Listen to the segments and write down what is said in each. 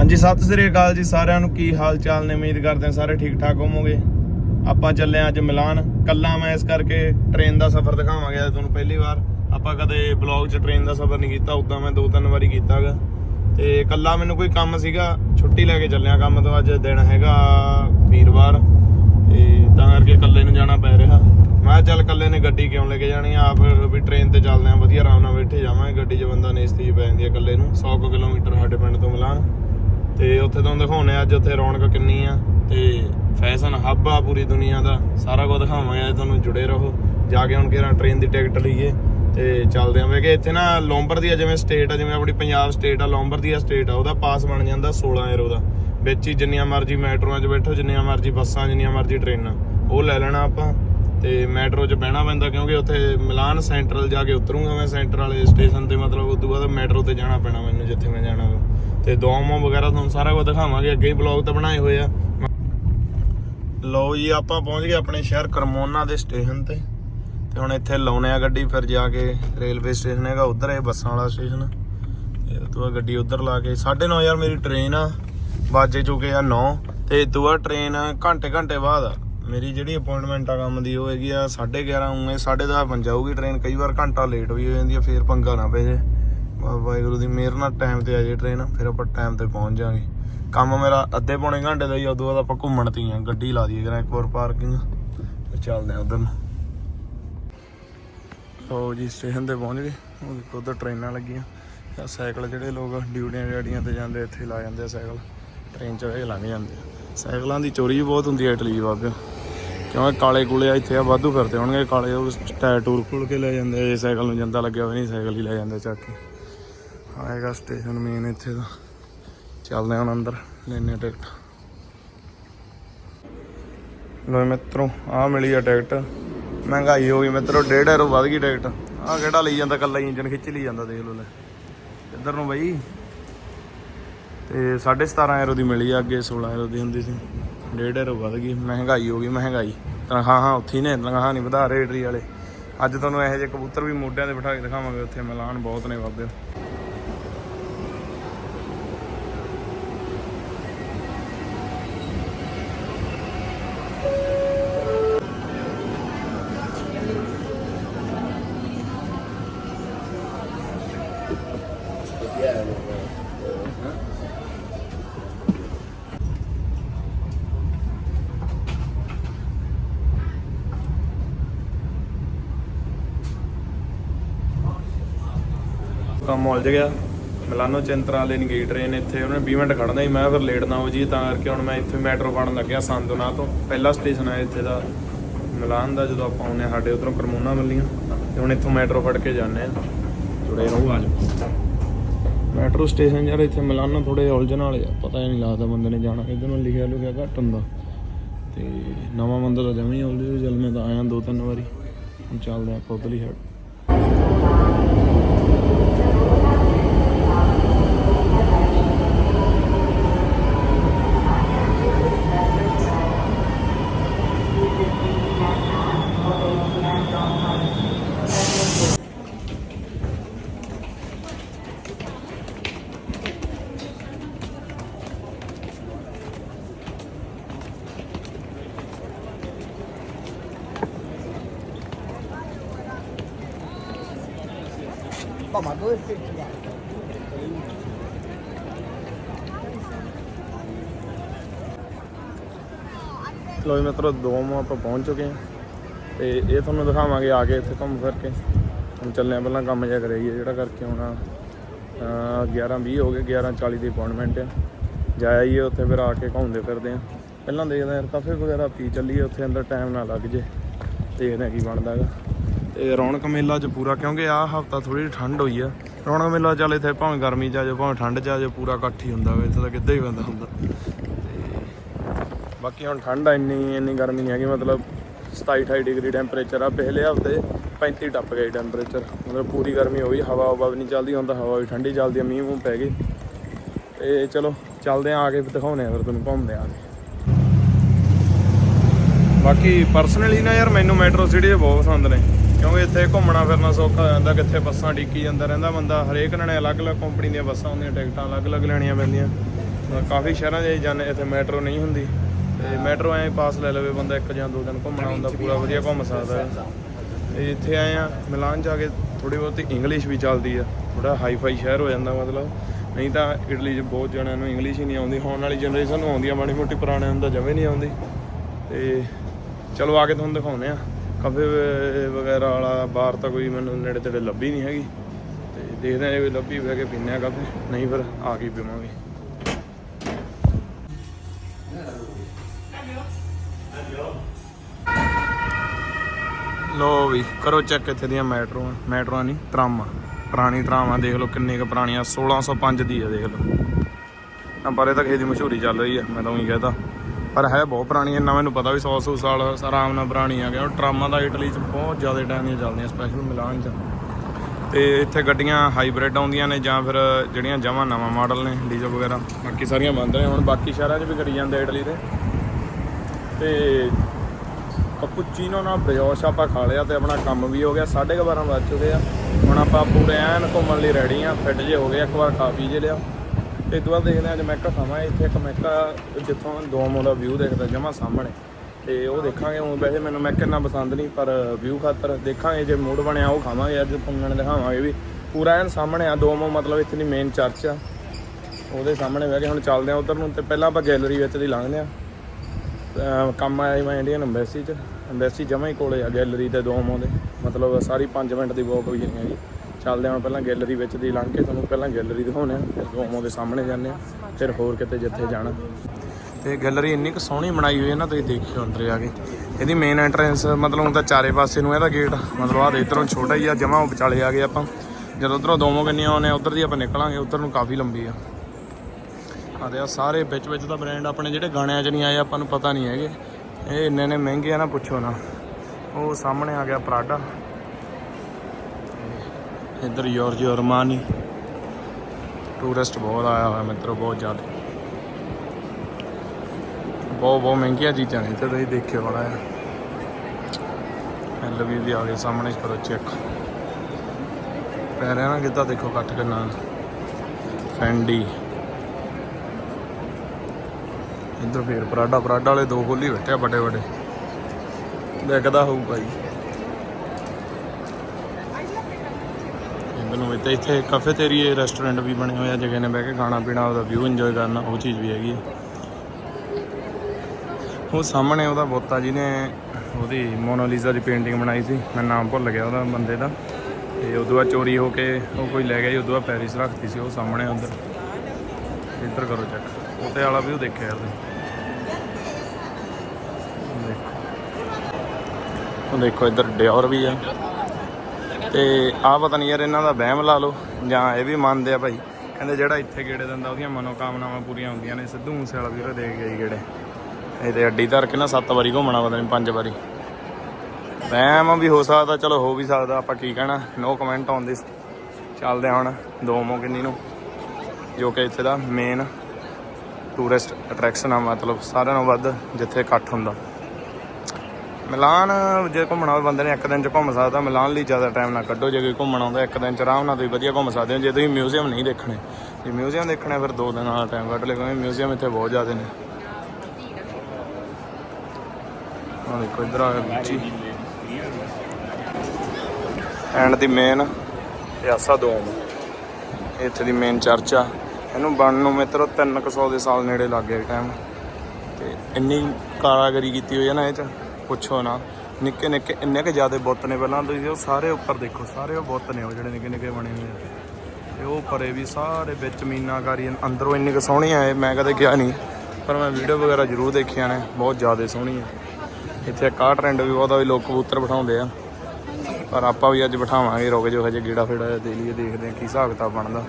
ਹਾਂਜੀ, ਸਤਿ ਸ੍ਰੀ ਅਕਾਲ ਜੀ ਸਾਰਿਆਂ ਨੂੰ। ਕੀ ਹਾਲ ਚਾਲ ਨੇ? ਉਮੀਦ ਕਰਦੇ ਹਾਂ ਸਾਰੇ ਠੀਕ ਠਾਕ ਹੋਵੋਗੇ। ਆਪਾਂ ਚੱਲੇ ਹਾਂ ਅੱਜ ਮਿਲਾਨ। ਕੱਲਾ ਮੈਂ ਇਸ ਕਰਕੇ ਟ੍ਰੇਨ ਦਾ ਸਫ਼ਰ ਦਿਖਾਵਾਂਗੇ ਅੱਜ ਤੁਹਾਨੂੰ ਪਹਿਲੀ ਵਾਰ। ਆਪਾਂ ਕਦੇ ਬਲੌਗ 'ਚ ਟ੍ਰੇਨ ਦਾ ਸਫ਼ਰ ਨਹੀਂ ਕੀਤਾ ਉਦਾਂ ਮੈਂ ਦੋ ਤਿੰਨ ਵਾਰੀ ਕੀਤਾਗਾ। ਤੇ ਕੱਲਾ ਮੈਨੂੰ ਕੋਈ ਕੰਮ ਸੀਗਾ, ਛੁੱਟੀ ਲੈ ਕੇ ਚੱਲਿਆ ਕੰਮ ਤੋਂ ਅੱਜ ਦਿਨ ਹੈਗਾ ਵੀਰਵਾਰ। ਤੇ ਤਾਂ ਕਰਕੇ ਇਕੱਲੇ ਨੂੰ ਜਾਣਾ ਪੈ ਰਿਹਾ। ਮੈਂ ਚੱਲ ਇਕੱਲੇ ਨੇ ਗੱਡੀ ਕਿਉਂ ਲੈ ਕੇ ਜਾਣੀ ਆਪ ਵੀ ਟ੍ਰੇਨ ਤੇ ਚੱਲਦੇ ਆ ਵਧੀਆ ਆਰਾਮ ਨਾਲ ਬੈਠੇ ਜਾਵਾਂਗੇ। ਗੱਡੀ 'ਚ ਬੰਦਾ ਨੇਸਤੀ ਪੈ ਜਾਂਦੀ ਹੈ ਇਕੱਲੇ ਨੂੰ। 100 ਕੁ ਕਿਲੋਮੀਟਰ ਸਾਡੇ ਪਿੰਡ ਤੋਂ ਮਿਲਾਨ। ਤੇ ਉੱਥੇ ਤੁਹਾਨੂੰ ਦਿਖਾਉਣੇ ਆ ਅੱਜ ਉੱਥੇ ਰੌਣਕ ਕਿੰਨੀ ਆ ਤੇ ਫੈਸ਼ਨ ਹੱਬ ਆ ਪੂਰੀ ਦੁਨੀਆ ਦਾ। ਸਾਰਾ ਕੁਝ ਦਿਖਾਵਾਂਗੇ, ਅੱਜ ਤੁਹਾਨੂੰ ਜੁੜੇ ਰਹੋ। ਜਾ ਕੇ ਹੁਣ ਕਿਹੜਾ ਟ੍ਰੇਨ ਦੀ ਟਿਕਟ ਲਈਏ ਤੇ ਚੱਲਦੇ ਆਂ ਵੇ ਕਿ ਇੱਥੇ ਨਾ ਲੋਂਬਰ ਦੀ ਜਿਵੇਂ ਸਟੇਟ ਆ, ਜਿਵੇਂ ਆਪਣੀ ਪੰਜਾਬ ਸਟੇਟ ਆ, ਲੋਂਬਰ ਦੀ ਸਟੇਟ ਆ, ਉਹਦਾ ਪਾਸ ਬਣ ਜਾਂਦਾ 16 ਯੂਰੋ ਦਾ। ਵਿੱਚ ਹੀ ਜਿੰਨੀਆਂ ਮਰਜ਼ੀ ਮੈਟਰੋਆਂ 'ਚ ਬੈਠੋ, ਜਿੰਨੀਆਂ ਮਰਜ਼ੀ ਬੱਸਾਂ, ਜਿੰਨੀਆਂ ਮਰਜ਼ੀ ਟ੍ਰੇਨਾਂ ਉਹ ਲੈ ਲੈਣਾ ਆਪਾਂ। ਤੇ ਮੈਟਰੋ 'ਚ ਬਹਿਣਾ ਪੈਂਦਾ, ਕਿਉਂਕਿ ਉੱਥੇ ਮਿਲਾਨ ਸੈਂਟਰਲ ਜਾ ਕੇ ਉਤਰੂੰਗਾ ਮੈਂ ਸੈਂਟਰ ਵਾਲੇ ਸਟੇਸ਼ਨ ਤੇ ਮਤਲਬ ਉਸ ਤੋਂ ਬਾਅਦ ਮੈਟਰੋ ਤੇ ਜਾਣਾ ਪੈਣਾ ਮੈਨੂੰ, ਜਿੱਥੇ ਮੈਂ ਜਾਣਾ ਵਾ। ਤੇ ਦੋਮੋ ਵਗੈਰਾ ਤੁਹਾਨੂੰ ਸਾਰਾ ਕੁਝ ਦਿਖਾਵਾਂਗੇ, ਅੱਗੇ ਹੀ ਬਲੌਗ ਤਾਂ ਬਣਾਏ ਹੋਏ ਆ। ਲਓ ਜੀ, ਆਪਾਂ ਪਹੁੰਚ ਗਏ ਆਪਣੇ ਸ਼ਹਿਰ ਕਰਮੋਨਾ ਦੇ ਸਟੇਸ਼ਨ ਤੇ। ਤੇ ਹੁਣ ਇੱਥੇ ਲਾਉਣੇ ਆ ਗੱਡੀ, ਫਿਰ ਜਾ ਕੇ ਰੇਲਵੇ ਸਟੇਸ਼ਨ ਹੈਗਾ, ਉਧਰ ਇਹ ਬੱਸਾਂ ਵਾਲਾ ਸਟੇਸ਼ਨ ਤੇ ਉਹ ਤੋਂ ਗੱਡੀ ਉਧਰ ਲਾ ਕੇ 9:30 ਯਾਰ ਮੇਰੀ ਟ੍ਰੇਨ ਆ, ਵਾਜੇ ਚੁੱਕੇ ਆ 9 ਤੇ ਇਹ ਤੋਂ ਬਾਅਦ ਟ੍ਰੇਨ ਘੰਟੇ ਘੰਟੇ ਬਾਅਦ ਆ ਮੇਰੀ ਜਿਹੜੀ ਅਪਾਇੰਟਮੈਂਟ ਆ ਕੰਮ ਦੀ, ਉਹ ਹੈਗੀ ਆ 11:30 ਉਵੇਂ 10:30 ਬਣ ਜਾਊਗੀ ਟ੍ਰੇਨ ਕਈ ਵਾਰ ਘੰਟਾ ਲੇਟ ਵੀ ਹੋ ਜਾਂਦੀ ਆ, ਫੇਰ ਪੰਗਾ ਨਾ ਪੈ ਜੇ ਵਾਹਿਗੁਰੂ ਦੀ ਮਿਹਰ ਨਾਲ ਟਾਈਮ ਤੇ ਆ ਜੇ ਟ੍ਰੇਨ ਫਿਰ ਆਪਾਂ ਟਾਈਮ ਤੇ ਪਹੁੰਚ ਜਾਾਂਗੇ ਕੰਮ ਮੇਰਾ ਅੱਧੇ ਪੌਣੇ ਘੰਟੇ ਦਾ ਹੀ ਉਦੋਂ ਬਾਅਦ ਆਪਾਂ ਘੁੰਮਣ ਤੀ ਆ ਗੱਡੀ ਲਾ ਦਈਏ ਕਰਾਂ ਇੱਕ ਵਾਰ ਪਾਰਕਿੰਗ ਫਿਰ ਚੱਲਦੇ ਆ ਉਧਰ ਨੂੰ। ਲੋ ਜੀ ਸਟੇਸ਼ਨ ਤੇ ਪਹੁੰਚ ਗਏ। ਉਹ ਦੇਖੋ ਉਧਰ ਟ੍ਰੇਨਾਂ ਲੱਗੀਆਂ। ਆ ਸਾਈਕਲ ਜਿਹੜੇ ਲੋਕ ਡਿਊਟੀਆਂ ਜਿਹੜੀਆਂ ਤੇ ਜਾਂਦੇ ਇੱਥੇ ਲਾ ਜਾਂਦੇ ਆ ਸਾਈਕਲ। ਟ੍ਰੇਨ ਚ ਇਹ ਲੰਘ ਜਾਂਦੇ ਸਾਈਕਲਾਂ ਦੀ ਚੋਰੀ ਵੀ ਬਹੁਤ ਹੁੰਦੀ ਹੈ ਇਟਲੀ ਬਾਬੇ। ਕਿਉਂਕਿ ਕਾਲੇ ਕੁਲੇ ਆ ਇੱਥੇ ਆ ਵਾਧੂ ਫਿਰਦੇ ਹੋਣਗੇ। ਕਾਲੇ ਉਹ ਟਾਇਰ ਟੂਰ ਖੋਲ ਕੇ ਲੈ ਜਾਂਦੇ ਆ, ਜੇ ਸਾਈਕਲ ਨੂੰ ਜੰਦਾ ਲੱਗਿਆ ਹੋਵੇ ਨਹੀਂ ਸਾਈਕਲ ਹੀ ਲੈ ਜਾਂਦੇ ਚੱਕ ਕੇ। ਆਏਗਾ ਸਟੇਸ਼ਨ ਮੇਨ ਇੱਥੇ ਦਾ। ਚੱਲਦੇ ਹਾਂ ਹੁਣ ਅੰਦਰ ਲੈਣੇ ਟਿਕਟ ਲੋ ਮਿੱਤਰੋ ਆ ਮਿਲੀ ਆ ਟਿਕਟ ਮਹਿੰਗਾਈ ਹੋ ਗਈ ਮਿੱਤਰੋ 1.5 ਯੂਰੋ ਵੱਧ ਗਈ ਟਿਕਟ ਆ ਕਿਹੜਾ ਲਈ ਜਾਂਦਾ ਕੱਲਾ ਇੰਜਨ ਖਿੱਚ ਲਈ ਜਾਂਦਾ ਦੇਖ ਲਓ ਲੈ। ਇੱਧਰ ਨੂੰ ਬਈ। ਤੇ 17.5 ਯੂਰੋ ਦੀ ਮਿਲੀ ਆ, ਅੱਗੇ 16 ਯੂਰੋ ਦੀ ਹੁੰਦੀ ਸੀ। 1.5 ਯੂਰੋ ਵੱਧ ਗਈ, ਮਹਿੰਗਾਈ ਹੋ ਗਈ, ਮਹਿੰਗਾਈ। ਤਨਖਾਹਾਂ ਉੱਥੇ ਨੇ, ਤਨਖਾਹਾਂ ਨਹੀਂ ਵਧਾ ਰਹੇ ਟਰੀ ਵਾਲੇ। ਅੱਜ ਤੁਹਾਨੂੰ ਇਹੋ ਜਿਹੇ ਕਬੂਤਰ ਵੀ ਮੋਢਿਆਂ ਤੇ ਬਿਠਾ ਕੇ ਦਿਖਾਵਾਂਗੇ, ਉੱਥੇ ਮਿਲਾਨ ਬਹੁਤ ਨੇ ਬਾਬੇ। ਕੰਮ ਉਲਝ ਗਿਆ। ਮਿਲਾਨੋ ਚੈਂਟਰਾਲੇ ਨਹੀਂ ਗਈ ਟ੍ਰੇਨ ਇੱਥੇ। ਉਹਨੇ 20 ਮਿੰਟ ਖੜਨਾ ਹੀ ਮੈਂ ਫਿਰ ਲੇਟ ਨਾ ਹੋ ਜੀ ਤਾਂ ਕਰਕੇ ਹੁਣ ਮੈਂ ਇੱਥੇ ਮੈਟਰੋ ਫੜਨ ਲੱਗਿਆ ਸੰਦੋਨਾ ਤੋਂ। ਪਹਿਲਾ ਸਟੇਸ਼ਨ ਹੈ ਇੱਥੇ ਦਾ, ਮਿਲਾਨ ਦਾ, ਜਦੋਂ ਆਪਾਂ ਆਉਂਦੇ ਹਾਂ ਸਾਡੇ ਉਧਰੋਂ ਕਰਮੋਨਾ ਮਿਲੀਆਂ ਤੇ ਹੁਣ ਇੱਥੋਂ ਮੈਟਰੋ ਫੜ ਕੇ ਜਾਂਦੇ ਆ ਜੁੜੇ ਰਹੋ ਆ ਜਾਓ। ਮੈਟਰੋ ਸਟੇਸ਼ਨ ਯਾਰ, ਇੱਥੇ ਮਿਲਾਨੋ ਥੋੜੇ ਉਲਝਣ ਵਾਲੇ ਆ। ਪਤਾ ਹੀ ਨਹੀਂ ਲੱਗਦਾ ਬੰਦੇ ਨੇ ਜਾਣਾ ਕਿੱਧਰ ਨੂੰ, ਲਿਖਿਆ ਲੁਕਿਆ ਘੱਟ ਹੁੰਦਾ। ਤੇ ਨਵਾਂ ਬੰਦਾ ਤਾਂ ਜਮੀ ਉਲਝੇ ਜਲ ਮੈਂ ਤਾਂ ਆਇਆ ਦੋ ਤਿੰਨ ਵਾਰੀ। ਹੁਣ ਚੱਲਦੇ ਆਪਾਂ ਉਧਰਲੀ ਸਾਈਡ ਲੋ ਜੀ ਮਿੱਤਰੋ ਦੋਮ ਆਪਾਂ ਪਹੁੰਚ ਚੁੱਕੇ ਹਾਂ। ਤੇ ਇਹ ਤੁਹਾਨੂੰ ਦਿਖਾਵਾਂਗੇ ਆ ਕੇ ਇੱਥੇ ਘੁੰਮ ਫਿਰ ਕੇ। ਹੁਣ ਚੱਲੇ ਹਾਂ ਪਹਿਲਾਂ ਕੰਮ ਜਿਹਾ ਕਰਾਈਏ ਜਿਹੜਾ ਕਰਕੇ ਹੁਣ 11:20 ਹੋ ਗਏ 11:40 ਦੀ ਅਪਾਇੰਟਮੈਂਟ ਆ। ਜਾਈਏ ਉੱਥੇ ਫਿਰ ਆ ਕੇ ਘੁੰਮਦੇ ਫਿਰਦੇ ਆ ਪਹਿਲਾਂ ਦੇਖਦੇ ਹਾਂ ਕਾਫੇ ਵਗੈਰਾ ਪੀ ਚੱਲੀਏ, ਉੱਥੇ ਅੰਦਰ ਟਾਈਮ ਨਾ ਲੱਗ ਜੇ। ਦੇਖਦੇ ਹਾਂ ਕੀ ਬਣਦਾ ਹੈਗਾ। ਤੇ ਰੌਣਕ ਮੇਲਾ ਚ ਪੂਰਾ, ਕਿਉਂਕਿ ਆਹ ਹਫਤਾ ਥੋੜੀ ਠੰਡ ਹੋਈ ਆ। ਰੌਣਕ ਮੇਲਾ ਚੱਲ ਇੱਥੇ ਭਾਵੇਂ ਗਰਮੀ ਚ ਆ ਜਾਓ, ਭਾਵੇਂ ਠੰਡ ਚ ਆ ਜਾਓ, ਪੂਰਾ ਇਕੱਠ ਹੀ ਹੁੰਦਾ ਵਾ, ਇੱਥੇ ਤਾਂ ਕਿੱਦਾਂ ਹੀ ਬੰਦਾ ਹੁੰਦਾ। ਬਾਕੀ ਹੁਣ ਠੰਡ ਆ, ਇੰਨੀ ਇੰਨੀ ਗਰਮੀ ਨਹੀਂ ਹੈਗੀ, ਮਤਲਬ 27 28 ਡਿਗਰੀ ਟੈਂਪਰੇਚਰ ਆ, ਪਿਛਲੇ ਹਫ਼ਤੇ 35 ਟੱਪ ਗਈ ਟੈਂਪਰੇਚਰ। ਮਤਲਬ ਪੂਰੀ ਗਰਮੀ ਹੋ ਗਈ, ਹਵਾ ਹਵਾ ਵੀ ਨਹੀਂ ਚੱਲਦੀ ਹੁੰਦਾ ਹਵਾ ਵੀ ਠੰਡੀ ਚੱਲਦੀ ਆ, ਮੀਂਹ ਮੂੰਹ ਪੈ ਗਈ ਤੇ ਚਲੋ, ਚੱਲਦੇ ਆ ਆ ਕੇ ਦਿਖਾਉਨੇ ਆ, ਫਿਰ ਤੁਹਾਨੂੰ ਘੁੰਮਦੇ ਆ। ਬਾਕੀ ਪਰਸਨਲੀ ਨਾ ਯਾਰ, ਮੈਨੂੰ ਮੈਟਰੋ ਸਿਟੀ ਬਹੁਤ ਪਸੰਦ ਨੇ। ਕਿਉਂਕਿ ਇੱਥੇ ਘੁੰਮਣਾ ਫਿਰਨਾ ਸੌਖਾ ਹੋ ਜਾਂਦਾ ਕਿੱਥੇ ਬੱਸਾਂ ਡਿੱਕੀ ਜਾਂਦਾ ਰਹਿੰਦਾ ਬੰਦਾ ਹਰੇਕ ਨੇ ਅਲੱਗ-ਅਲੱਗ ਕੰਪਨੀ ਦੀਆਂ ਬੱਸਾਂ ਹੁੰਦੀਆਂ ਟਿਕਟਾਂ ਅਲੱਗ-ਅਲੱਗ ਲੈਣੀਆਂ ਪੈਂਦੀਆਂ। ਕਾਫੀ ਸ਼ਹਿਰਾਂ ਅਸੀਂ ਜਾਂਦੇ ਇੱਥੇ ਮੈਟਰੋ ਨਹੀਂ ਹੁੰਦੀ। ਤੇ ਮੈਟਰੋ ਐਂ ਪਾਸ ਲੈ ਲਵੇ ਬੰਦਾ ਇੱਕ ਜਾਂ ਦੋ ਦਿਨ ਘੁੰਮਣਾ ਹੁੰਦਾ ਪੂਰਾ ਵਧੀਆ ਘੁੰਮ ਸਕਦਾ। ਹੈ ਤੇ ਇੱਥੇ ਆਏ ਆ ਮਿਲਾਨ ਜਾ ਕੇ ਥੋੜੀ ਬਹੁਤੀ ਇੰਗਲਿਸ਼ ਵੀ ਚੱਲਦੀ ਆ। ਥੋੜਾ ਹਾਈ-ਫਾਈ ਸ਼ਹਿਰ ਹੋ ਜਾਂਦਾ ਮਤਲਬ। ਨਹੀਂ ਤਾਂ ਇਟਲੀ 'ਚ ਬਹੁਤ ਜਣਿਆਂ ਨੂੰ ਇੰਗਲਿਸ਼ ਹੀ ਨਹੀਂ ਆਉਂਦੀ ਹੋਣ ਵਾਲੀ ਜਨਰੇਸ਼ਨ ਨੂੰ ਆਉਂਦੀ ਆ ਮਾੜੀ ਮੋਟੀ ਪੁਰਾਣੇ ਤਾਂ ਜਮੇ ਨਹੀਂ ਆਉਂਦੀ। ਤੇ ਚਲੋ ਆ ਕੇ ਤੁਹਾਨੂੰ ਦਿਖਾਉਂਦੇ ਆ। ਕਾਫੇ ਵਗੈਰਾ ਵਾਲਾ ਬਾਹਰ ਤਾਂ ਕੋਈ ਮੈਨੂੰ ਨੇੜੇ ਤੇੜੇ ਲੱਭੀ ਨਹੀਂ ਹੈਗੀ। ਤੇ ਦੇਖਦੇ ਆ ਜੇ ਕੋਈ ਲੱਭੀ ਬਹਿ ਕੇ ਪੀਂਦੇ ਆ ਕਾਫੇ, ਨਹੀਂ ਫਿਰ ਆ ਕੇ ਪੀਵਾਂਗੇ। ਲੋ ਵੀ, ਕਰੋ ਚੈੱਕ ਇੱਥੇ ਦੀਆਂ ਮੈਟਰੋ ਮੈਟਰੋ ਨਹੀਂ ਟਰਾਮਾਂ ਪੁਰਾਣੀ ਟਰਾਮਾਂ ਦੇਖ ਲਓ ਕਿੰਨੇ ਕੁ ਪੁਰਾਣੀਆਂ 1605 ਦੀ ਆ ਦੇਖ ਲਓ। ਨਾ, ਪਰ ਇਹ ਤਾਂ ਦੀ ਮਸ਼ਹੂਰੀ ਚੱਲ ਰਹੀ ਆ, ਮੈਂ ਤਾਂ ਉਹੀ ਕਹਤਾ ਪਰ ਹੈ ਬਹੁਤ ਪੁਰਾਣੀ ਹੈ ਇੰਨਾ ਮੈਨੂੰ ਪਤਾ ਵੀ 100 100 ਸਾਲ ਆਰਾਮ ਨਾਲ ਪੁਰਾਣੀ ਆ ਗਿਆ। ਉਹ ਟਰਾਮਾਂ ਦਾ ਇਟਲੀ 'ਚ ਬਹੁਤ ਜ਼ਿਆਦਾ ਟਾਈਮ ਦੀਆਂ ਚੱਲਦੀਆਂ ਸਪੈਸ਼ਲ ਮਿਲਾਨ 'ਚ। ਤੇ ਇੱਥੇ ਗੱਡੀਆਂ ਹਾਈਬ੍ਰਿਡ ਆਉਂਦੀਆਂ ਨੇ ਜਾਂ ਫਿਰ ਜਿਹੜੀਆਂ ਜਮਾਂ ਨਵਾਂ ਮਾਡਲ ਨੇ ਡੀਜ਼ਲ ਵਗੈਰਾ। ਬਾਕੀ ਸਾਰੀਆਂ ਬੰਦ ਨੇ। ਹੁਣ ਬਾਕੀ ਸ਼ਹਿਰਾਂ 'ਚ ਵੀ ਕਰੀ ਜਾਂਦੇ ਇਟਲੀ ਦੇ ਤੇ। ਕਪੂਚੀਨੋ ਨਾਲ ਬਰੋਸ਼ ਆਪਾਂ ਖਾ ਲਿਆ ਤੇ ਆਪਣਾ ਕੰਮ ਵੀ ਹੋ ਗਿਆ। 12:30 ਵੱਜ ਚੁੱਕੇ ਆ। ਹੁਣ ਆਪਾਂ ਪੂਰੇ ਐਨ ਘੁੰਮਣ ਲਈ ਰੈਡੀ ਆ। ਫਿੱਟ ਜੇ ਹੋ ਗਏ, ਇੱਕ ਵਾਰ ਖਾ ਪੀ ਜੇ ਲਿਆ। ਤੇ ਇਸ ਤੋਂ ਬਾਅਦ ਦੇਖਦੇ ਹਾਂ, ਅੱਜ ਮੈਕਾ ਖਾਵਾਂ ਇੱਥੇ ਇੱਕ ਮੈਕਾ ਜਿੱਥੋਂ ਦੋਮੋ ਦਾ ਵਿਊ ਦੇਖਦਾ, ਜਮਾ ਸਾਹਮਣੇ। ਤੇ ਉਹ ਦੇਖਾਂਗੇ ਹੁਣ ਵੈਸੇ ਮੈਨੂੰ ਮੈਕ ਇੰਨਾ ਪਸੰਦ ਨਹੀਂ, ਪਰ ਵਿਊ ਖਾਤਰ ਦੇਖਾਂਗੇ, ਜੇ ਮੂਡ ਬਣਿਆ ਉਹ ਖਾਵਾਂਗੇ, ਅੱਜ ਪੁੰਗਣ ਦਿਖਾਵਾਂਗੇ ਵੀ। ਪੂਰਾ ਐਨ ਸਾਹਮਣੇ ਆ ਦੋਮੋ ਮਤਲਬ ਇੱਥੇ ਦੀ ਮੇਨ ਚਰਚ ਆ। ਉਹਦੇ ਸਾਹਮਣੇ ਬਹਿ ਕੇ ਹੁਣ ਚੱਲਦੇ ਆ ਉਧਰ ਨੂੰ, ਤੇ ਪਹਿਲਾਂ ਆਪਾਂ ਗੈਲਰੀ ਵਿੱਚ ਦੀ ਲੰਘਦੇ ਆ ਕੰਮ ਆਇਆ ਸੀ ਮੈਂ ਇੰਡੀਅਨ ਐਮਬੈਸੀ 'ਚ। ਐਮਬੈਸੀ ਜਮਾ ਹੀ ਕੋਲੇ ਆ ਗੈਲਰੀ ਤੇ ਦੋਮੋ ਦੇ। ਮਤਲਬ ਸਾਰੀ 5 ਮਿੰਟ ਦੀ ਵਾਕ ਹੋਈ ਨਹੀਂ ਜੀ। ਚੱਲਦੇ ਹਾਂ ਪਹਿਲਾਂ ਗੈਲਰੀ ਵਿੱਚ ਦੀ, ਲੰਘ ਕੇ ਤੁਹਾਨੂੰ ਪਹਿਲਾਂ ਗੈਲਰੀ ਦਿਖਾਉਂਦੇ ਆ ਫਿਰ ਦੋਮੋ ਦੇ ਸਾਹਮਣੇ ਜਾਂਦੇ ਆ ਫਿਰ ਹੋਰ ਕਿਤੇ ਜਿੱਥੇ ਜਾਣਾ। ਤੇ ਗੈਲਰੀ ਇੰਨੀ ਕੁ ਸੋਹਣੀ ਬਣਾਈ ਹੋਈ ਹੈ ਨਾ, ਤੁਸੀਂ ਦੇਖਿਓ ਅੰਦਰ ਜਾ ਕੇ। ਇਹਦੀ ਮੇਨ ਐਂਟਰੈਂਸ ਮਤਲਬ ਹੁਣ ਤਾਂ ਚਾਰੇ ਪਾਸੇ ਨੂੰ ਇਹਦਾ ਗੇਟ ਮਤਲਬ ਆਹ ਦੇ ਇੱਧਰੋਂ ਛੋਟਾ ਹੀ ਆ, ਜਮਾ ਉਹ ਵਿਚਾਲੇ ਆ ਗਏ ਆਪਾਂ। ਜਦੋਂ ਉਧਰੋਂ ਦੋਮੋ ਕਿੰਨੀਆਂ ਆਉਨੇ ਉਧਰ ਦੀ ਆਪਾਂ ਨਿਕਲਾਂਗੇ, ਉਧਰ ਨੂੰ ਕਾਫੀ ਲੰਬੀ ਆ। ਆ ਦੇ ਆ ਸਾਰੇ ਵਿੱਚ ਵਿੱਚ ਦਾ ਬ੍ਰਾਂਡ ਆਪਣੇ ਜਿਹੜੇ ਗਾਣਿਆਂ 'ਚ ਨਹੀਂ ਆਏ, ਆਪਾਂ ਨੂੰ ਪਤਾ ਨਹੀਂ ਹੈਗੇ। ਇਹ ਇੰਨੇ ਨੇ ਮਹਿੰਗੇ ਆ ਨਾ, ਪੁੱਛੋ ਨਾ। ਉਹ ਸਾਹਮਣੇ ਆ ਗਿਆ ਪ੍ਰਾਡਾ ਇੱਧਰ ਯੋਰਜੀਓ ਅਰਮਾਨੀ ਟੂਰਿਸਟ ਬਹੁਤ ਆਇਆ ਹੋਇਆ ਮਿੱਤਰੋ, ਬਹੁਤ ਜ਼ਿਆਦਾ। ਬਹੁਤ ਬਹੁਤ ਮਹਿੰਗੀਆਂ ਚੀਜ਼ਾਂ ਨੇ ਇੱਥੇ, ਤੁਸੀਂ ਦੇਖਿਓ ਬੜਾ ਹੈ ਐਲਵੀ ਵੀ ਆ ਗਏ ਸਾਹਮਣੇ ਕਰੋ ਚੈੱਕ ਪੈ ਰਿਹਾ ਨਾ ਕਿੱਦਾਂ ਦੇਖੋ ਕੱਟ ਕਿੰਨਾ ਫੈਂਡੀ ਇੱਧਰ ਫੇਰ ਪਰਾਡਾ ਪਰਾਡਾ ਵਾਲੇ ਦੋ ਖੋਲੀ ਬੈਠੇ ਆ ਵੱਡੇ ਵੱਡੇ ਦੇਖਦਾ ਹੋਊਗਾ ਜੀ ਮੈਨੂੰ ਇੱਥੇ ਇੱਥੇ ਕੈਫੇਟੇਰੀਆ ਰੈਸਟੋਰੈਂਟ ਵੀ ਬਣੇ ਹੋਏ ਆ, ਜਗ੍ਹਾ ਨੇ ਬਹਿ ਕੇ ਖਾਣਾ ਪੀਣਾ, ਉਹਦਾ ਵਿਊ ਇੰਜੋਏ ਕਰਨਾ, ਉਹ ਚੀਜ਼ ਵੀ ਹੈਗੀ ਹੈ ਉਹ ਸਾਹਮਣੇ ਉਹਦਾ ਬੋਤਾ ਜੀ ਨੇ ਉਹਦੀ ਮੋਨਾਲੀਜ਼ਾ ਦੀ ਪੇਂਟਿੰਗ ਬਣਾਈ ਸੀ, ਮੈਂ ਨਾਮ ਭੁੱਲ ਗਿਆ ਉਹਦਾ ਬੰਦੇ ਦਾ। ਤੇ ਉਦੋਂ ਬਾਅਦ ਚੋਰੀ ਹੋ ਕੇ ਉਹ ਕੋਈ ਲੈ ਗਿਆ ਜੀ ਉਦੋਂ ਬਾਅਦ ਪੈਰਿਸ ਰੱਖਤੀ ਸੀ ਉਹ ਸਾਹਮਣੇ ਉਧਰ। ਇੱਧਰ ਕਰੋ ਚੈੱਕ ਉੱਤੇ ਵਾਲਾ ਵੀ ਦੇਖਿਆ ਯਾਰ ਦੇਖੋ। ਉਹ ਦੇਖੋ ਇੱਧਰ ਡਿਓਰ ਵੀ ਆ। ਤੇ ਆ ਪਤਾ ਨਹੀਂ ਯਾਰ ਇਹਨਾਂ ਦਾ ਵਹਿਮ ਲਾ ਲਓ, ਜਾਂ ਇਹ ਵੀ ਮੰਨਦੇ ਆ ਭਾਈ। ਕਹਿੰਦੇ ਜਿਹੜਾ ਇੱਥੇ ਗੇੜੇ ਦਿੰਦਾ, ਉਹਦੀਆਂ ਮਨੋਕਾਮਨਾਵਾਂ ਪੂਰੀਆਂ ਹੁੰਦੀਆਂ ਨੇ, ਸਿੱਧੂ ਮੂਸੇ ਵਾਲਾ ਵੀ ਉਹ ਦੇ ਗਿਆ ਗੇੜੇ। ਇਹ ਤੇ ਅੱਡੀ ਧਰ ਕੇ ਨਾ ਸੱਤ ਵਾਰੀ ਘੁੰਮਣਾ, ਪਤਾ ਨਹੀਂ ਪੰਜ ਵਾਰੀ। ਵਹਿਮ ਵੀ ਹੋ ਸਕਦਾ, ਚਲੋ ਹੋ ਵੀ ਸਕਦਾ, ਆਪਾਂ ਕੀ ਕਹਿਣਾ ਨੋ ਕਮੈਂਟ ਔਨ ਦਿਸ ਚੱਲਦੇ ਹਾਂ ਹੁਣ, ਦੋ ਮੋ ਕਿੰਨੀ ਨੂੰ, ਜੋ ਕਿ ਇੱਥੇ ਦਾ ਮੇਨ ਟੂਰਿਸਟ ਅਟਰੈਕਸ਼ਨ ਆ, ਮਤਲਬ ਸਾਰਿਆਂ ਨਾਲੋਂ ਵੱਧ ਜਿੱਥੇ ਇਕੱਠ ਹੁੰਦਾ। ਮਿਲਾਨ, ਜੇ ਘੁੰਮਣਾ ਹੋਵੇ ਬੰਦੇ ਨੇ ਇੱਕ ਦਿਨ ਚ ਘੁੰਮ ਸਕਦਾ, ਮਿਲਾਨ ਲਈ ਜ਼ਿਆਦਾ ਟਾਈਮ ਨਾ ਕੱਢੋ। ਜੇ ਕੋਈ ਘੁੰਮਣ ਆਉਂਦਾ, ਇੱਕ ਦਿਨ ਚ ਆਰਾਮ ਨਾਲ ਤੁਸੀਂ ਵਧੀਆ ਘੁੰਮ ਸਕਦੇ ਹੋ। ਜੇ ਤੁਸੀਂ ਮਿਊਜ਼ੀਅਮ ਨਹੀਂ ਦੇਖਣੇ, ਜੇ ਮਿਊਜ਼ੀਅਮ ਦੇਖਣਾ, ਫਿਰ ਦੋ ਦਿਨ ਵਾਲਾ ਟਾਈਮ ਕੱਢ ਲਿਓ ਕਿਉਂਕਿ ਮਿਊਜ਼ੀਅਮ ਇੱਥੇ ਬਹੁਤ ਜ਼ਿਆਦਾ ਨੇ। ਆਹ ਦੇਖੋ, ਇੱਧਰ ਆ ਗੁੱਚੀ ਐਂਡ ਦੀ ਮੇਨ ਪਿਆਸਾ ਦੋਮ। ਇੱਥੇ ਦੀ ਮੇਨ ਚਰਚ ਆ। ਇਹਨੂੰ ਬਣਨ ਨੂੰ ਮਿੱਤਰੋ 300 ਦੇ ਸਾਲ ਨੇੜੇ ਲੱਗ ਗਏ ਟਾਈਮ ਤੇ ਇੰਨੀ ਕਾਰਾਗਰੀ ਕੀਤੀ ਹੋਈ ਹੈ ਨਾ ਇਹ ਚ। ਪੁੱਛੋ ਨਾ। ਨਿੱਕੇ ਨਿੱਕੇ ਇੰਨੇ ਕੁ ਜ਼ਿਆਦਾ ਬੁੱਤ ਨੇ ਪਹਿਲਾਂ ਤੁਸੀਂ, ਉਹ ਸਾਰੇ ਉੱਪਰ ਦੇਖੋ, ਸਾਰੇ ਉਹ ਬੁੱਤ ਨੇ ਉਹ ਜਿਹੜੇ ਨਿੱਕੇ ਨਿੱਕੇ ਬਣੇ ਹੋਏ ਆ। ਤੇ ਉਹ ਪਰੇ ਵੀ ਸਾਰੇ ਵਿੱਚ ਮੀਨਾਕਾਰੀ ਅੰਦਰੋਂ ਇੰਨੀ ਕੁ ਸੋਹਣੀ ਆ ਇਹ, ਮੈਂ ਕਦੇ ਗਿਆ ਨਹੀਂ, ਪਰ ਮੈਂ ਵੀਡੀਓ ਵਗੈਰਾ ਜ਼ਰੂਰ ਦੇਖੀਆਂ ਨੇ, ਬਹੁਤ ਜ਼ਿਆਦਾ ਸੋਹਣੀ ਆ। ਇੱਥੇ ਇੱਕ ਆਹ ਟ੍ਰੈਂਡ ਵੀ ਆ ਵੀ ਲੋਕ ਕਬੂਤਰ ਬਿਠਾਉਂਦੇ ਆ। ਪਰ ਆਪਾਂ ਵੀ ਅੱਜ ਬਿਠਾਵਾਂਗੇ, ਰੁਕ ਜੋ ਹਜੇ, ਗੇੜਾ ਫੇੜਾ ਦੇ ਲਈਏ, ਦੇਖਦੇ ਆ ਕੀ ਹਿਸਾਬ ਕਿਤਾਬ ਬਣਦਾ।